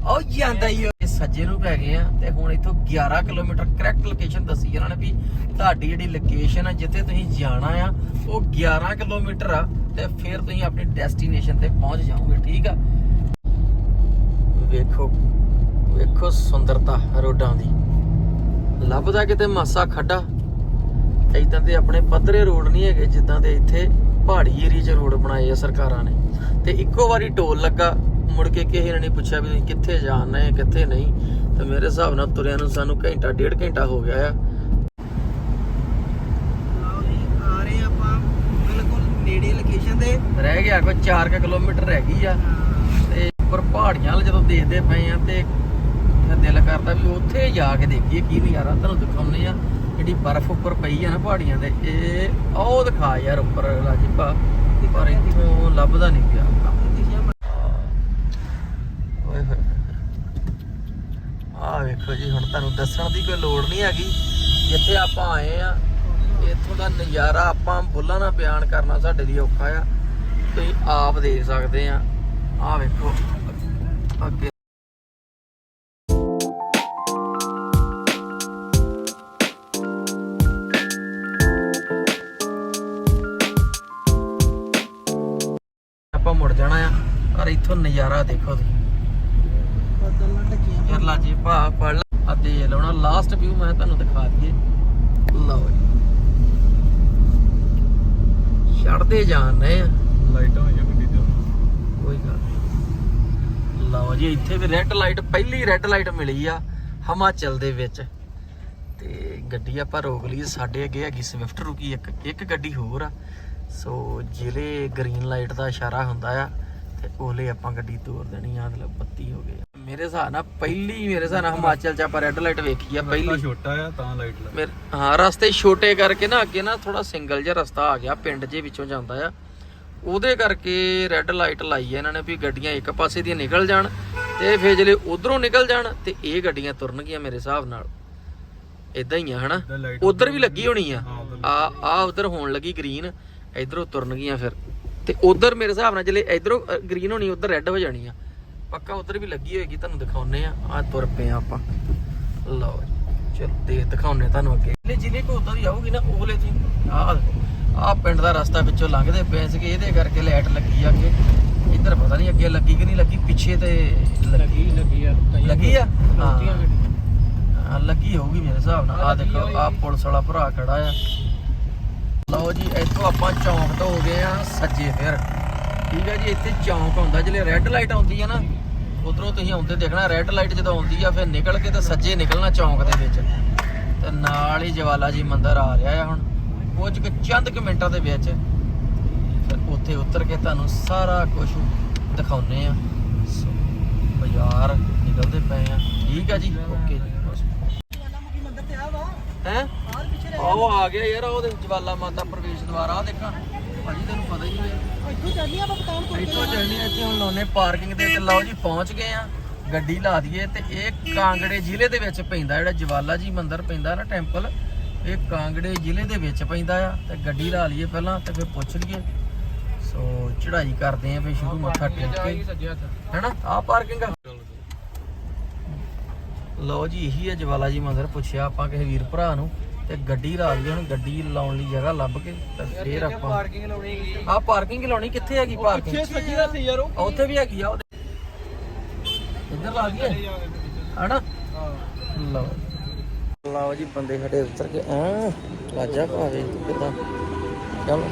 ਉਹ ਜਾਂਦਾ ਹੀ ਇਹ ਸੱਜੇ ਨੂੰ ਪੈ ਗਏ ਆ ਤੇ ਹੁਣ ਇੱਥੋਂ 11 ਕਿਲੋਮੀਟਰ ਕਰੈਕਟ ਲੋਕੇਸ਼ਨ ਦੱਸੀ ਇਹਨਾਂ ਨੇ ਵੀ ਤੁਹਾਡੀ ਜਿਹੜੀ ਲੋਕੇਸ਼ਨ ਆ, ਜਿੱਥੇ ਤੁਸੀਂ ਜਾਣਾ ਆ, ਉਹ 11 ਕਿਲੋਮੀਟਰ ਆ ਤੇ ਫਿਰ ਤੁਸੀਂ ਆਪਣੀ ਡੈਸਟੀਨੇਸ਼ਨ ਤੇ ਪਹੁੰਚ ਜਾਓਗੇ, ਠੀਕ ਆ? ਵੇਖੋ ਵੇਖੋ ਸੁੰਦਰਤਾ ਰੋਡਾਂ ਦੀ। ਲੱਭਦਾ ਕਿਤੇ ਮਾਸਾ ਖੱਡਾ? ਇਦਾਂ ਦੇ ਆਪਣੇ ਪੱਧਰੇ ਰੋਡ ਨਹੀਂ ਹੈਗੇ, ਜਿੱਦਾਂ ਦੇ ਇੱਥੇ ਪਹਾੜੀ ਏਰੀਆ 'ਚ ਰੋਡ ਬਣਾਏ ਆ ਸਰਕਾਰਾਂ ਨੇ। ਤੇ ਇੱਕੋ ਵਾਰੀ ਟੋਲ ਲੱਗਾ ਮੁੜ ਕੇ ਕਿਸੇ ਨੇ ਨਹੀਂ ਪੁੱਛਿਆ ਵੀ ਤੁਸੀਂ ਕਿੱਥੇ ਜਾਣਾ ਹੈ ਕਿੱਥੇ ਨਹੀਂ। ਤੇ ਮੇਰੇ ਹਿਸਾਬ ਨਾਲ ਤੁਰਿਆਂ ਨੂੰ ਸਾਨੂੰ ਘੰਟਾ ਡੇਢ ਘੰਟਾ ਹੋ ਗਿਆ ਆ। ਨੇੜੇ ਲੋਕੇਸ਼ਨ ਤੇ। ਰਹਿ ਗਿਆ ਕੋਈ 4 ਕਿਲੋਮੀਟਰ ਰਹਿ ਗਈ ਆ। ਤੇ ਉੱਪਰ ਪਹਾੜੀਆਂ ਵੱਲ ਜਦੋਂ ਦੇਖਦੇ ਪਏ ਆ ਤੇ ਦਿਲ ਕਰਦਾ ਵੀ ਉੱਥੇ ਜਾ ਕੇ ਦੇਖੀਏ ਕੀ ਨਜ਼ਾਰਾ ਤੁਹਾਨੂੰ ਦਿਖਾਉਂਦੇ ਆ। ਜਿਹੜੀ ਬਰਫ਼ ਉੱਪਰ ਪਈ ਆ ਨਾ ਪਹਾੜੀਆਂ ਦੇ ਇਹ ਉਹ ਦਿਖਾ ਯਾਰ ਉੱਪਰ ਰਾਜੀਪਾ ਪਰ ਇੱਥੋਂ ਲੱਭਦਾ ਨਹੀਂ ਪਿਆ ਓਏ ਹੋਏ ਆ ਜੀ, ਹੁਣ ਤੁਹਾਨੂੰ ਦੱਸਣ ਦੀ ਕੋਈ ਲੋੜ ਨਹੀਂ ਹੈਗੀ। ਜਿੱਥੇ ਆਪਾਂ ਆਏ ਆ। ਇੱਥੋਂ ਦਾ ਨਜ਼ਾਰਾ ਆਪਾਂ ਬੁੱਲਾਂ ਨਾਲ ਬਿਆਨ ਕਰਨਾ ਸਾਡੇ ਲਈ ਔਖਾ ਆ। ਤੁਸੀਂ ਆਪ ਦੇਖ ਸਕਦੇ ਆ। ਆ ਵੇਖੋ। ਅੱਗੇ। ਆਪਾਂ ਮੁੜ ਜਾਣਾ ਆ। ਪਰ ਇੱਥੋਂ ਨਜ਼ਾਰਾ ਦੇਖੋ ਤੁਸੀਂ ਬੱਦਲ ਨਾਲ ਢੱਕੀਆਂ ਯਾਰ ਲਾਜੀ ਭਾ ਪੜ ਆ ਦੇ ਲਾਉਣਾ ਲਾਸਟ ਵਿਊ ਮੈਂ ਤੁਹਾਨੂੰ ਦਿਖਾ ਦਈਏ। ਲਓ ਜੀ। ਛੱਡਦੇ ਜਾਣ ਰਹੇ ਆ। ਲਾਈਟਾਂ ਹੋਈਆਂ ਗੱਡੀ ਤੇ ਕੋਈ ਗੱਲ ਨਹੀਂ। ਲਓ ਜੀ ਇੱਥੇ ਵੀ ਰੈੱਡ ਲਾਈਟ ਪਹਿਲੀ ਰੈੱਡ ਲਾਈਟ ਮਿਲੀ ਆ ਹਿਮਾਚਲ ਦੇ ਵਿੱਚ। ਤੇ ਗੱਡੀ ਆਪਾਂ ਰੋਕ ਲਈ ਸਾਡੇ ਅੱਗੇ ਹੈਗੀ ਸਵਿਫਟ ਰੁਕੀ ਇੱਕ ਇੱਕ ਗੱਡੀ ਹੋਰ ਆ। ਸੋ ਜਿਹੜੇ ਗ੍ਰੀਨ ਲਾਈਟ ਦਾ ਇਸ਼ਾਰਾ ਹੁੰਦਾ ਆ ਤੇ ਉਹਲੇ ਆਪਾਂ ਗੱਡੀ ਤੋਰ ਦੇਣੀ ਆ ਮਤਲਬ ਬੱਤੀ ਹੋ ਗਈ ਮੇਰੇ ਹਿਸਾਬ ਨਾਲ ਪਹਿਲੀ ਮੇਰੇ ਹਿਸਾਬ ਨਾਲ ਹਿਮਾਚਲ ਚ ਆਪਾਂ ਰੈੱਡ ਲਾਈਟ ਵੇਖੀ ਆ ਪਹਿਲੀ। ਛੋਟਾ ਆ ਤਾਂ ਲਾਈਟ ਲੱਗ। ਮੇਰੇ ਹਾਂ ਰਸਤੇ ਛੋਟੇ ਕਰਕੇ ਨਾ ਅੱਗੇ ਨਾ ਥੋੜਾ ਸਿੰਗਲ ਜਿਹਾ ਰਸਤਾ ਆ ਗਿਆ ਪਿੰਡ ਜੇ ਵਿੱਚੋਂ ਜਾਂਦਾ ਆ। ਉਹਦੇ ਕਰਕੇ ਰੈੱਡ ਲਾਈਟ ਲਾਈ ਹੈ ਇਹਨਾਂ ਨੇ ਵੀ ਗੱਡੀਆਂ ਇੱਕ ਪਾਸੇ ਦੀਆਂ ਨਿਕਲ ਜਾਣ ਤੇ ਫਿਰ ਜਿਹੜੇ ਉਧਰੋਂ ਨਿਕਲ ਜਾਣ ਤੇ ਇਹ ਗੱਡੀਆਂ ਤੁਰਨਗੀਆਂ ਮੇਰੇ ਹਿਸਾਬ ਨਾਲ। ਇਦਾਂ ਹੀ ਆ ਹਨਾ? ਉਧਰ ਵੀ ਲੱਗੀ ਹੋਣੀ ਆ। ਆ ਆ ਉਧਰ ਹੋਣ ਲੱਗੀ ਗ੍ਰੀਨ ਇਧਰੋਂ ਤੁਰਨਗੀਆਂ ਫਿਰ। ਤੇ ਉਧਰ ਮੇਰੇ ਹਿਸਾਬ ਨਾਲ ਜਿਹੜੇ ਇਧਰੋਂ ਗ੍ਰੀਨ ਹੋਣੀ ਉਧਰ ਰੈੱਡ ਹੋ ਜਾਣੀ ਆ। ਪੱਕਾ ਉਧਰ ਵੀ ਲੱਗੀ ਹੋਏਗੀ ਤੁਹਾਨੂੰ ਦਿਖਾਉਨੇ ਆ ਆ ਤੁਰ ਪਏ ਆ ਆਪਾਂ। ਲਓ ਚਲ ਦੇ ਦਿਖਾਉਨੇ ਤੁਹਾਨੂੰ ਅੱਗੇ। ਜਿਹੜੇ ਜ਼ਿਲ੍ਹੇ ਕੋ ਉਧਰ ਹੀ ਆਊਗੀ ਨਾ ਉਹਲੇ ਤੁਸੀਂ ਆ ਆ ਪਿੰਡ ਦਾ ਰਸਤਾ ਵਿੱਚੋਂ ਲੰਘਦੇ ਪਏ ਸੀਗੇ ਇਹਦੇ ਕਰਕੇ ਲਾਈਟ ਲੱਗੀ ਆ ਅੱਗੇ। ਇੱਧਰ ਪਤਾ ਨਹੀਂ ਅੱਗੇ ਲੱਗੀ ਕਿ ਨਹੀਂ ਲੱਗੀ ਪਿੱਛੇ ਤੇ ਲੱਗੀ। ਲੱਗੀ ਆ ਲੱਗੀ ਆ? ਹਾਂ। ਲੱਗੀ ਹੋਊਗੀ ਮੇਰੇ ਹਿਸਾਬ ਨਾਲ। ਆ ਦੇਖੋ ਆ ਪੁਲਿਸ ਵਾਲਾ ਭਰਾ ਖੜਾ ਆ। ਲਓ ਜੀ ਇੱਥੋਂ ਆਪਾਂ ਚੌਂਕ ਤੋਂ ਹੋ ਗਏ ਆ ਸੱਜੇ ਫਿਰ। ਠੀਕ ਹੈ ਜੀ ਇੱਥੇ ਚੌਂਕ ਆਉਂਦਾ ਜਿਹੜੇ ਰੈੱਡ ਲਾਈਟ ਆਉਂਦੀ ਆ ਨਾ ਉਧਰੋਂ ਤੁਸੀਂ ਆਉਂਦੇ ਦੇਖਣਾ ਰੈੱਡ ਲਾਈਟ ਜਦੋਂ ਆਉਂਦੀ ਆ, ਫਿਰ ਨਿਕਲ ਕੇ ਤੇ ਸੱਜੇ ਨਿਕਲਣਾ ਚੌਂਕ ਦੇ ਵਿੱਚ। ਤੇ ਨਾਲ ਹੀ ਜਵਾਲਾ ਜੀ ਮੰਦਿਰ ਆ ਰਿਹਾ ਆ ਹੁਣ। ਕੁਝ ਕੁ ਚੰਦ ਕੁ ਮਿੰਟਾਂ ਦੇ ਵਿੱਚ ਫਿਰ ਉੱਥੇ ਉਤਰ ਕੇ ਤੁਹਾਨੂੰ ਸਾਰਾ ਕੁਝ ਦਿਖਾਉਨੇ ਆ। ਬਾਜ਼ਾਰ ਨਿਕਲਦੇ ਪਏ ਆ। ਠੀਕ ਆ ਜੀ? ਓਕੇ ਜੀ ਆ ਵਾ ਹੈ? ਬਾਹਰ ਆ ਗਿਆ ਯਾਰ ਉਹਦੇ ਜਵਾਲਾ ਮਾਤਾ ਪ੍ਰਵੇਸ਼ ਦੁਆਰਾ ਆ ਦੇਖਾਂ। ਭਾਜੀ ਤੈਨੂੰ ਪਤਾ ਹੀ ਹੈ। ਇੱਥੋਂ ਚੱਲਨੀ ਆਪਾਂ ਪਤਾਨਪੁਰ ਇੱਥੋਂ ਚੱਲਣੀ ਆ, ਇੱਥੇ ਹੁਣ ਲਾਉਨੇ ਪਾਰਕਿੰਗ ਦੇ ਤੇ ਲਓ ਜੀ ਪਹੁੰਚ ਗਏ ਆ। ਗੱਡੀ ਲਾ ਦਈਏ ਤੇ ਇਹ ਕਾਂਗੜੇ ਜ਼ਿਲ੍ਹੇ ਦੇ ਵਿੱਚ ਪੈਂਦਾ ਜਿਹੜਾ ਜਵਾਲਾ ਜੀ ਮੰਦਿਰ ਪੈਂਦਾ ਨਾ ਟੈਂਪਲ ਇਹ ਕਾਂਗੜੇ ਜ਼ਿਲ੍ਹੇ ਦੇ ਵਿੱਚ ਪੈਂਦਾ ਆ। ਤੇ ਗੱਡੀ ਲਾ ਲਈਏ ਪਹਿਲਾਂ ਤੇ ਫਿਰ ਪੁੱਛ ਲਈਏ। ਸੋ ਚੜ੍ਹਾਈ ਕਰਦੇ ਆ ਵੀ ਸ਼ੁਰੂ ਮੱਥਾ ਟੇਕ ਕੇ। ਹੈਨਾ? ਆ ਪਾਰਕਿੰਗ ਆ। ਲਓ ਜੀ ਇਹੀ ਹੈ ਜਵਾਲਾ ਜੀ ਮੰਦਿਰ ਪੁੱਛਿਆ ਆਪਾਂ ਕਿਸੇ ਵੀਰ ਭਰਾ ਨੂੰ। ਤੇ ਗੱਡੀ ਲਾ ਲਈ ਹੁਣ ਗੱਡੀ ਲਾਉਣ ਲਈ ਜਗ੍ਹਾ ਲੱਭ ਕੇ ਤੇ ਫਿਰ ਆਪਾਂ ਪਾਰਕਿੰਗ ਲਾਉਣੀ ਆ ਪਾਰਕਿੰਗ ਲਾਉਣੀ ਕਿੱਥੇ ਹੈਗੀ ਪਾਰਕਿੰਗ ਛੇ ਸੱਜੀ ਦਾ ਸੀ ਯਾਰ ਉਹ। ਉੱਥੇ ਵੀ ਹੈਗੀ ਆ ਉਹਦੇ ਇੱਧਰ ਲਾ ਦਈਏ। ਹਨਾ? ਲਓ। ਲਓ ਜੀ ਬੰਦੇ ਸਾਡੇ ਉਤਰ ਕੇ ਆ ਲਾਜਾ ਭਾਵੇ ਕਿਦਾਂ? ਚਲੋ।